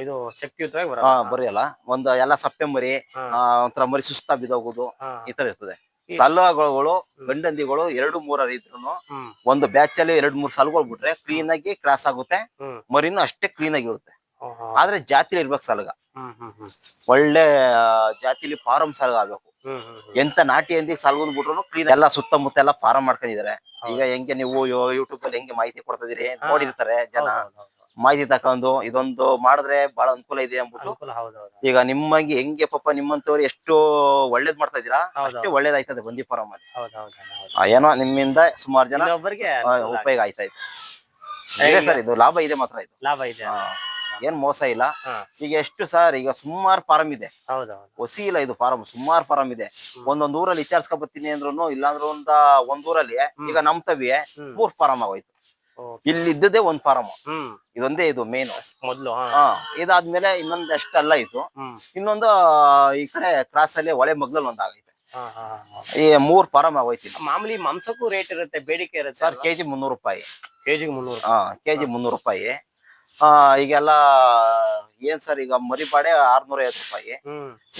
ಇದು ಶಕ್ತಿಯುತವಾಗಿ ಬರಲ್ಲ. ಬರೆಯಲ್ಲ. ಒಂದ್ ಎಲ್ಲ ಸಪ್ಪೆ ಮರಿ ಆ, ಒಂಥರ ಮರಿ ಸುಸ್ತಾ ಬಿದ್ದೋಗೋದು ಈ ತರ ಇರ್ತದೆ. ಸಲುಗಳು ಗಂಡಂದಿಗಳು ಎರಡು ಮೂರ ಇದ್ರು ಒಂದು ಬ್ಯಾಚ್ ಅಲ್ಲಿ ಎರಡ್ ಮೂರ್ ಸಲಗಳು ಬಿಟ್ರೆ ಕ್ಲೀನ್ ಆಗಿ ಕ್ರಾಸ್ ಆಗುತ್ತೆ. ಮರಿನೂ ಅಷ್ಟೇ ಕ್ಲೀನ್ ಆಗಿ ಇರುತ್ತೆ. ಆದ್ರೆ ಜಾತಿಲಿ ಇರ್ಬೇಕು ಸಲಗ. ಒಳ್ಳೆ ಜಾತಿಲಿ ಫಾರಂ ಸಲಗ ಆಗ್ಬೇಕು. ಎಂತ ನಾಟಿ ಅಂದಿ ಸಲ್ಗೊಂಡ್ ಬಿಟ್ರು ಕ್ಲೀನ್ ಎಲ್ಲ ಸುತ್ತಮುತ್ತ ಎಲ್ಲ ಫಾರಂ ಮಾಡ್ಕೊಂಡಿದ್ದಾರೆ. ಈಗ ಹೆಂಗೆ ನೀವು ಯೂಟ್ಯೂಬ್ ಅಲ್ಲಿ ಹೆಂಗೆ ಮಾಹಿತಿ ಕೊಡ್ತಿದ್ದೀರಿ ನೋಡಿರ್ತಾರೆ ಜನ. ಮಾಹಿತಿ ತಕೊಂಡು ಇದೊಂದು ಮಾಡಿದ್ರೆ ಬಹಳ ಅನುಕೂಲ ಇದೆ ಅಂದ್ಬಿಟ್ಟು. ಅನುಕೂಲ ಹೌದೌದು. ಈಗ ನಿಮ್ಮಂಗೆ ಹೆಂಗೆ ಪಾಪ ನಿಮ್ಮಂತವ್ರು ಎಷ್ಟು ಒಳ್ಳೇದ್ ಮಾಡ್ತಾ ಇದೀರಾ ಹೌದು. ಅಷ್ಟೇ ಒಳ್ಳೇದಾಯ್ತದೆ ಬಂದಿ ಫಾರಂ ಅಲ್ಲಿ. ಹೌದೌದು ಆ, ಏನೋ ನಿಮ್ಮಿಂದ ಸುಮಾರು ಜನ ಆ, ಉಪಯೋಗ ಆಯ್ತಾ ಇತ್ತು ಇದೆ ಸರ್ ಇದು ಲಾಭ ಇದೆ ಮಾತ್ರ ಇದು. ಲಾಭ ಇದೆ. ಏನ್ ಮೋಸ ಇಲ್ಲ. ಹಾ. ಈಗ ಎಷ್ಟು ಸರ್ ಈಗ ಸುಮಾರು ಫಾರಂ ಇದೆ. ಹೌದೌದು. ಹೊಸಿ ಇಲ್ಲ ಇದು ಫಾರಂ ಸುಮಾರು ಫಾರಂ ಇದೆ. ಒಂದೊಂದ್ ಊರಲ್ಲಿ ವಿಚಾರಿಸ್ಕೊ ಬರ್ತೀನಿ ಅಂದ್ರೂ ಇಲ್ಲಾಂದ್ರೂ ಒಂದ ಒಂದ್ ಊರಲ್ಲಿ ಈಗ ನಮ್ ತವಿ ಹ್ಮ್. ಮೂರ್ ಫಾರಂ ಆಗೋಯ್ತು. ಇಲ್ಲಿ ಇದ್ದದೇ ಒಂದ್ ಫಾರಂ ಇದೊಂದೇ ಇದು ಮೇನ್ ಮೊದ್ಲು ಇದಾದ್ಮೇಲೆ ಇನ್ನೊಂದ್ ಅಷ್ಟೆಲ್ಲ ಇತ್ತು ಇನ್ನೊಂದು ಈ ಕಡೆ ಕ್ರಾಸ್ ಅಲ್ಲಿ ಒಳೆ ಮಗ್ಲಲ್ಲಿ ಒಂದ್ ಆಗೈತೆ. ಈ ಮೂರ್ ಫಾರಂ ಆಗೋಯ್ತು ಮಾಮೂಲಿ ಮಾಂಸಕ್ಕೂ ರೇಟ್ ಇರುತ್ತೆ ಬೇಡಿಕೆ ಇರುತ್ತೆ ಸರ್ ಕೆಜಿ ಮುನ್ನೂರು ರೂಪಾಯಿ. ಕೆಜಿಗೆ ಮುನ್ನೂರು ಹಾ ಕೆಜಿ ಮುನ್ನೂರು ರೂಪಾಯಿ. ಆ ಈಗೆಲ್ಲ ಏನ್ ಸರ್ ಈಗ ಮರಿ ಬಾಡೆ ಆರ್ನೂರ ಐವತ್ತು ರೂಪಾಯಿ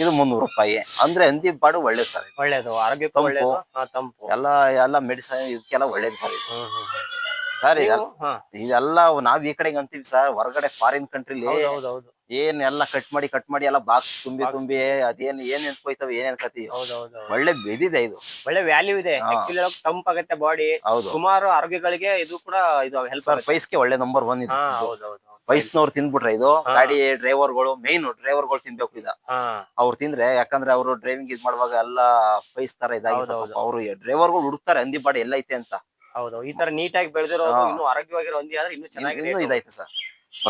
ಇದು ಮುನ್ನೂರು ರೂಪಾಯಿ. ಅಂದ್ರೆ ಹಂದಿ ಬಾಡು ಒಳ್ಳೇದು ಸರ್. ಒಳ್ಳೇದು ಆರೋಗ್ಯ ತಂಪು. ಒಳ್ಳೇದು. ಹಾ ತಂಪು. ಎಲ್ಲ ಎಲ್ಲ ಮೆಡಿಸನ್ ಇದಕ್ಕೆಲ್ಲ ಒಳ್ಳೇದು ಸರ್. ಸರ್ ಇದೆಲ್ಲ ನಾವ್ ಈ ಕಡೆಗೆ ಅಂತೀವಿ ಸರ್ ಹೊರಗಡೆ ಫಾರಿನ್ ಕಂಟ್ರಿಲಿ ಏನ್ ಎಲ್ಲ ಕಟ್ ಮಾಡಿ ಕಟ್ ಮಾಡಿ ಎಲ್ಲ ಬಾಕ್ಸ್ ತುಂಬಿ ತುಂಬಿ ಅದೇನ್ ಏನ್ ನೆನ್ಪೋಯ್ತವೆ ಏನ್ ಕತಿ ಹೌದು ಹೌದು ಒಳ್ಳೆ ಬೆದಿದೆ ಇದು. ಒಳ್ಳೆ ವ್ಯಾಲ್ಯೂ ಇದೆ. ತಂಪಾಗತ್ತೆ ಬಾಡಿ ಸುಮಾರು ಆರೋಗ್ಯಗಳಿಗೆ ಇದು ಕೂಡ ಇದು ಹೆಲ್ಪ್ ಪೈಸ್ಗೆ ಒಳ್ಳೆ ನಂಬರ್ ಒನ್ ಇದು. ಹೌದು ಹೌದು ವಯಸ್ಸಿನವ್ರು ತಿನ್ಬಿಟ್ರೆ ಇದು. ಗಾಡಿ ಡ್ರೈವರ್ಗಳು ಮೇನ್ ಡ್ರೈವರ್ಗಳು ತಿನ್ಬೇಕು ಇದ ಅವ್ರು ತಿಂದ್ರೆ ಯಾಕಂದ್ರೆ ಅವರು ಡ್ರೈವಿಂಗ್ ಇದ್ ಮಾಡುವಾಗ ಎಲ್ಲ ಪೈಸ್ ತರ ಹೌದು, ಅವ್ರು ಹೌದು. ಅವರು ಡ್ರೈವರ್ಗಳು ಹುಡುಕ್ತಾರೆ ಅಂದಿ ಬಾಡಿ ಎಲ್ಲ ಐತೆ ಅಂತ. ಹೌದು ಈ ತರ ನೀಟಾಗಿ ಬೆಳೆದಿರೋದು ಹಾ. ಇನ್ನು ಆರೋಗ್ಯವಾಗಿರೋ ಹಂದಿ ಆದ್ರೆ ಇನ್ನು ಚೆನ್ನಾಗಿದೆ ಇನ್ನು ಇದೈತೆ ಸರ್.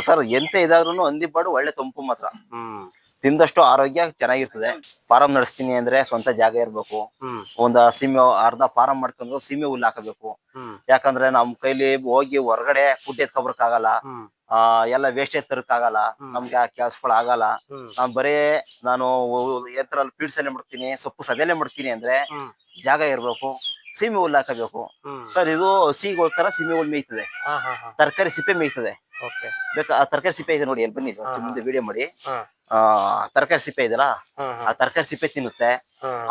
ಸರ್ ಎಂತ ಇದಾದ್ರೂ ಹಂದಿ ಬಾಡು ಒಳ್ಳೆ ತಂಪು ಮಾತ್ರ. ಹ್ಮ್. ತಿಂದಷ್ಟು ಆರೋಗ್ಯ ಚೆನ್ನಾಗಿರ್ತದೆ. ಫಾರಂ ನಡೆಸ್ತೀನಿ ಅಂದ್ರೆ ಸ್ವಂತ ಜಾಗ ಇರ್ಬೇಕು. ಹ್ಮ್. ಒಂದ್ ಸೀಮೆ ಅರ್ಧ ಫಾರಂ ಮಾಡ್ಕೊಂಡು ಸೀಮೆ ಹುಲ್ಲು ಹಾಕಬೇಕು. ಹ್ಮ್. ಯಾಕಂದ್ರೆ ನಮ್ ಕೈಲಿ ಹೋಗಿ ಹೊರಗಡೆ ಫುಡ್ ಎತ್ಕೊಬರಕ್ಕಾಗಲ್ಲ. ಆಗಲ್ಲ ಆ ಎಲ್ಲ ವೇಸ್ಟೇಜ್ ತರಕ್ಕಾಗಲ್ಲ ಆಗಲ್ಲ ನಮ್ಗೆ ಆ ಕೆಲ್ಸಗಳು ಆಗಲ್ಲ. ಹ್ಮ್. ನಾನ್ ಬರೇ ನಾನು ಎತ್ತರಲ್ಲಿ ಪೀಡ್ಸಲ್ಲೇ ಮಾಡ್ತೀನಿ ಸೊಪ್ಪು ಸದೆಲೆ ಮಾಡ್ತೀನಿ ಅಂದ್ರೆ ಹ್ಮ್. ಜಾಗ ಇರ್ಬೇಕು. ಸೀಮೆ ಹುಲ್ಲು ಹಾಕಬೇಕು. ಸರ್ ಇದು ಹಸಿಗಳ ತರ ಸೀಮೆ ಹುಲ್ಲು ಮೇಯ್ತದೆ. ತರಕಾರಿ ಸಿಪ್ಪೆ ಮೇಯ್ತದೆ. ಬೇಕಾ ಆ ತರಕಾರಿ ಸಿಪ್ಪೆ ಇದೆ ನೋಡಿ ಎಲ್ಲಿ ಬನ್ನಿ ಇದು. ಮುಂದೆ ವಿಡಿಯೋ ಮಾಡಿ. ತರಕಾರಿ ಸಿಪ್ಪೆ ಇದೆಯಲ್ಲ? ಆ ತರಕಾರಿ ಸಿಪ್ಪೆ ತಿನ್ನುತ್ತೆ.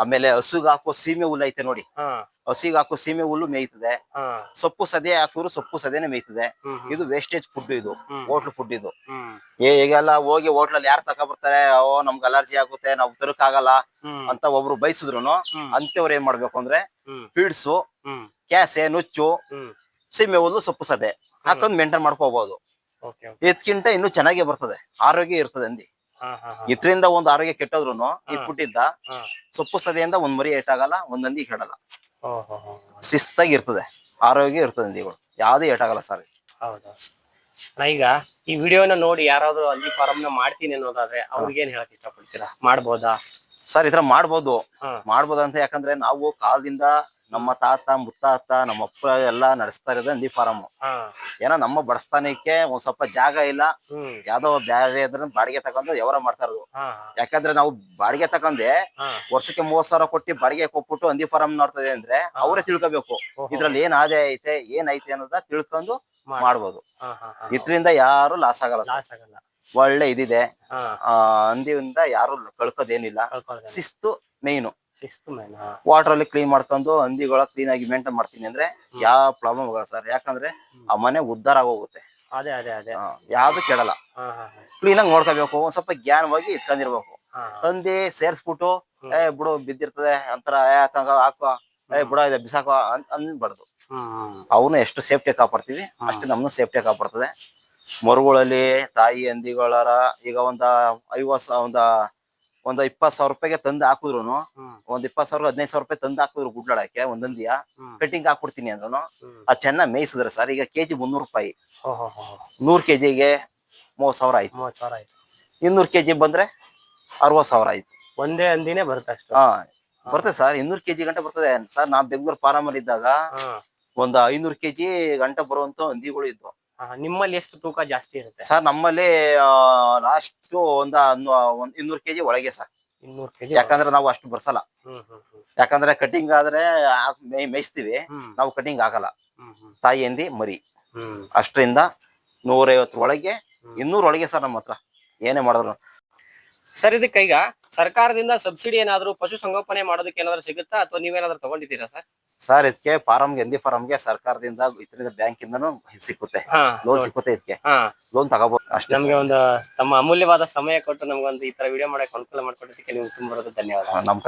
ಆಮೇಲೆ ಹಸುಗ್ ಹಾಕೋ ಸೀಮೆ ಹುಲ್ಲು ಐತೆ ನೋಡಿ. ಹಸಿಗ್ ಹಾಕೋ ಸೀಮೆ ಹುಲ್ಲು ಮೇಯ್ತದೆ. ಸೊಪ್ಪು ಸದೆ ಹಾಕಿದ್ರು ಸೊಪ್ಪು ಸದೇನೆ ಮೇಯ್ತದೆ. ಇದು ವೇಸ್ಟೇಜ್ ಫುಡ್ ಇದು. ಹೋಟ್ಲ್ ಫುಡ್ ಇದು. ಈಗೆಲ್ಲ ಹೋಗಿ ಹೋಟ್ಲಲ್ಲಿ ಯಾರು ತಗೊಬರ್ತಾರೆ ಓ ನಮ್ಗೆ ಅಲರ್ಜಿ ಆಗುತ್ತೆ ನಾವು ತರಕ್ ಆಗಲ್ಲ ಅಂತ ಒಬ್ರು ಬಯಸಿದ್ರು. ಅಂತವ್ರು ಏನ್ ಮಾಡ್ಬೇಕು ಅಂದ್ರೆ ಪೀಡ್ಸು ಕ್ಯಾಸೆ ನುಚ್ಚು ಸೀಮೆ ಹುಲ್ಲು ಸೊಪ್ಪು ಸದೆ ಹಾಕೊಂಡು ಮೇಂಟೈನ್ ಮಾಡ್ಕೋಬಹುದು ಇದಕ್ಕಿಂತ ಇನ್ನು ಚೆನ್ನಾಗೇ ಬರ್ತದೆ. ಆರೋಗ್ಯ ಇರ್ತದೆ ಅಂದಿ. ಇದರಿಂದ ಒಂದು ಆರೋಗ್ಯ ಕೆಟ್ಟದ್ರು ಈ ಇಂದ ಸೊಪ್ಪು ಸದೆಯಿಂದ ಒಂದ್ ಮರಿ ಏಟಾಗಲ್ಲ ಒಂದ್ ನಂದಿ ಕೆಡಲ್ಲ ಶಿಸ್ತಾಗಿ ಇರ್ತದೆ ಆರೋಗ್ಯ ಇರ್ತದೆ ಹಂದಿಗಳು ಯಾವ್ದು ಏಟಾಗಲ್ಲ ಸರ್ ಹೌದಾ? ಈಗ ಈ ವಿಡಿಯೋನ ನೋಡಿ ಯಾರಾದ್ರೂ ಅಲ್ಲಿ ಫಾರಂ ನ ಮಾಡ್ತೀನಿ ಅನ್ನೋದಾದ್ರೆ ಅವ್ರಿಗೆ ಏನ್ ಹೇಳಕ್ ಇಷ್ಟಪಡ್ತೀರಾ? ಮಾಡ್ಬೋದಾ? ಸರ್ ಈ ತರ ಮಾಡ್ಬೋದು. ಮಾಡ್ಬೋದಂತ ಅಂತ ಯಾಕಂದ್ರೆ ನಾವು ಕಾಲದಿಂದ ನಮ್ಮ ತಾತ ಮುತ್ತಾತ ನಮ್ಮ ಅಪ್ಪ ಎಲ್ಲ ನಡೆಸ್ತಾ ಇರೋದು ಹಂದಿ ಫಾರಂ ಏನೋ ನಮ್ಮ ಬಡಸ್ತಾನಕ್ಕೆ ಒಂದ್ ಸ್ವಲ್ಪ ಜಾಗ ಇಲ್ಲ. ಯಾವ್ದೋ ಬ್ಯಾರೆ ಇದ್ರ ಬಾಡಿಗೆ ತಗೊಂಡು ವ್ಯವಹಾರ ಮಾಡ್ತಾ ಇರೋದು. ಯಾಕಂದ್ರೆ ನಾವು ಬಾಡಿಗೆ ತಕೊಂಡೆ ವರ್ಷಕ್ಕೆ ಮೂವತ್ ಸಾವಿರ ಕೊಟ್ಟು ಬಾಡಿಗೆ ಕೊಟ್ಬಿಟ್ಟು ಹಂದಿ ಫಾರಂ ನೋಡ್ತದೆ ಅಂದ್ರೆ ಅವರೇ ತಿಳ್ಕೊಬೇಕು. ಇದ್ರಲ್ಲಿ ಏನ್ ಆದಾಯ ಐತೆ ಏನ್ ಐತೆ ಅನ್ನೋದ ತಿಳ್ಕೊಂಡು ಮಾಡ್- ಮಾಡ್ಬೋದು. ಇದ್ರಿಂದ ಯಾರು ಲಾಸ್ ಆಗಲ್ಲ ಲಾಸ್ ಆಗಲ್ಲ. ಒಳ್ಳೆ ಇದಿದೆ. ಹಂದಿಯಿಂದ ಯಾರು ಕಳ್ಕೋದೇನಿಲ್ಲ. ಕಳ್ಕೊಳ್ದೆ. ಶಿಸ್ತು ಮೇಯ್ನು ಶಿಸ್ತು ಮೇನ್ ವಾಟರ್ ಅಲ್ಲಿ ಕ್ಲೀನ್ ಮಾಡ್ಕೊಂಡು ಹಂದಿಗಳ ಕ್ಲೀನ್ ಆಗಿ ಮೇಂಟೈನ್ ಮಾಡ್ತೀನಿ ಅಂದ್ರೆ ಯಾವ ಪ್ರಾಬ್ಲಮ್ ಆಗಲ್ಲ ಸರ್ ಯಾಕಂದ್ರೆ ಆ ಮನೆ ಉದ್ದಾರ ಆಗೋಗುತ್ತೆ. ಅದೇ ಅದೇ ಅದೇ. ಆ, ಯಾವ್ದು ಕೆಡಲ್ಲ. ಕ್ಲೀನ್ ಆಗಿ ನೋಡ್ಕೋಬೇಕು ಒಂದ್ ಸ್ವಲ್ಪ ಜ್ಞಾನವಾಗಿ ಇಟ್ಕೊಂಡಿರ್ಬೇಕು. ತಂದಿ ಸೇರ್ಸ್ಬಿಟ್ಟು ಏ ಬಿಡು ಬಿದ್ದಿರ್ತದೆ ಅಂತರ ಏ ತಂಗ ಹಾಕುವ ಏ ಬಿಡ ಇದೆ ಬಿಸಾಕುವ ಅಂತ ಅನ್ಬಾರ್ದು. ಅವನು ಎಷ್ಟು ಸೇಫ್ಟಿ ಕಾಪಾಡ್ತೀವಿ ಅಷ್ಟು ನಮ್ನು ಸೇಫ್ಟಿ ಕಾಪಾಡ್ತದೆ. ಮರುಗಳಲ್ಲಿ ತಾಯಿ ಹಂದಿಗಳರ ಈಗ ಒಂದ ಐವತ್ ಒಂದ ಒಂದ್ ಇಪ್ಪತ್ ಸಾವಿರ ರೂಪಾಯಿಗೆ ತಂದು ಹಾಕಿದ್ರು ಒಂದ್ ಇಪ್ಪತ್ ಸಾವಿರ ಹದಿನೈದು ಸಾವಿರ ರೂಪಾಯಿ ತಂದು ಹಾಕಿದ್ರು ಗುಡ್ಲಾಡಕ್ಕೆ ಒಂದೊಂದಿಯ ಕಟಿಂಗ್ ಹಾಕ್ಬಿಡ್ತೀನಿ ಅಂದ್ರು ಅದ್ ಚೆನ್ನಾಗಿ ಮೇಯಿಸಿದ್ರೆ ಸರ್ ಈಗ ಕೆಜಿ ಮುನ್ನೂರು ರೂಪಾಯಿ. ನೂರ್ ಕೆಜಿಗೆ ಮೂವತ್ ಸಾವಿರ ಆಯ್ತು. ಇನ್ನೂರ್ ಕೆಜಿ ಬಂದ್ರೆ ಅರವತ್ ಸಾವಿರ ಆಯ್ತು. ಒಂದೇ ಅಂದಿನೇ ಬರುತ್ತೆ ಅಷ್ಟು. ಹಾ ಬರ್ತದೆ ಸರ್ ಇನ್ನೂರ್ ಕೆಜಿ ಗಂಟೆ ಬರ್ತದೆ. ಸರ್ ನಾ ಬೆಂಗಳೂರು ಫಾರಂ ಅಲ್ಲಿ ಇದ್ದಾಗ ಒಂದ್ ಐನೂರ್ ಕೆಜಿ ಗಂಟೆ ಬರುವಂತ ಹಂದಿಗಳು ಇದ್ವು. ನಿಮ್ಮಲ್ಲಿ ಎಷ್ಟು ತೂಕ ಜಾಸ್ತಿ ಇರುತ್ತೆ? ಸರ್ ನಮ್ಮಲ್ಲಿ ಲಾಸ್ಟ್ ಒಂದ ಇನ್ನೂರು ಕೆಜಿ ಒಳಗೆ ಸರ್. ಇನ್ನೂರು ಕೆಜಿ ಯಾಕಂದ್ರೆ ನಾವು ಅಷ್ಟು ಬರ್ಸಲ್ಲ. ಯಾಕಂದ್ರೆ ಕಟಿಂಗ್ ಆದ್ರೆ ಮೇಯಿಸ್ತೀವಿ. ನಾವು ಕಟಿಂಗ್ ಆಗಲ್ಲ. ತಾಯಿ ಹಂದಿ ಮರಿ. ಅಷ್ಟರಿಂದ ನೂರೈವತ್ತರ ಒಳಗೆ ಇನ್ನೂರ ಒಳಗೆ ಸರ್ ನಮ್ಮ ಹತ್ರ. ಏನೇ ಮಾಡಿದ್ರು. ಸರ್ ಇದಕ್ಕೆ ಈಗ ಸರ್ಕಾರದಿಂದ ಸಬ್ಸಿಡಿ ಏನಾದ್ರು ಪಶು ಸಂಗೋಪನೆ ಮಾಡೋದಕ್ಕೆ ಏನಾದ್ರು ಸಿಗುತ್ತಾ? ಅಥವಾ ನೀವೇನಾದ್ರು ತಗೊಂಡಿದ್ದೀರಾ ಸರ್? ಸರ್ ಇದಕ್ಕೆ ಫಾರಂ ಎಂದಿ ಫಾರಂಗೆ ಸರ್ಕಾರದಿಂದ ಇತರೆ ಬ್ಯಾಂಕ್ ಇಂದನು ಸಿಕ್ಕುತ್ತೆ. ಲೋನ್ ಸಿಕ್ಕುತ್ತೆ ಇದಕ್ಕೆ. ಲೋನ್ ತಗೋಬಹುದು ಅಷ್ಟೇ ನಮ್ಗೆ ಒಂದು ತಮ್ಮ ಅಮೂಲ್ಯವಾದ ಸಮಯ ಕೊಟ್ಟು ನಮ್ಗೊಂದು ಈ ತರ ವಿಡಿಯೋ ಮಾಡಕ್ಕೆ ಅನುಕೂಲ ಮಾಡ್ಕೊಡೋದಕ್ಕೆ ನೀವು ತುಂಬ ಧನ್ಯವಾದ. ನಮ್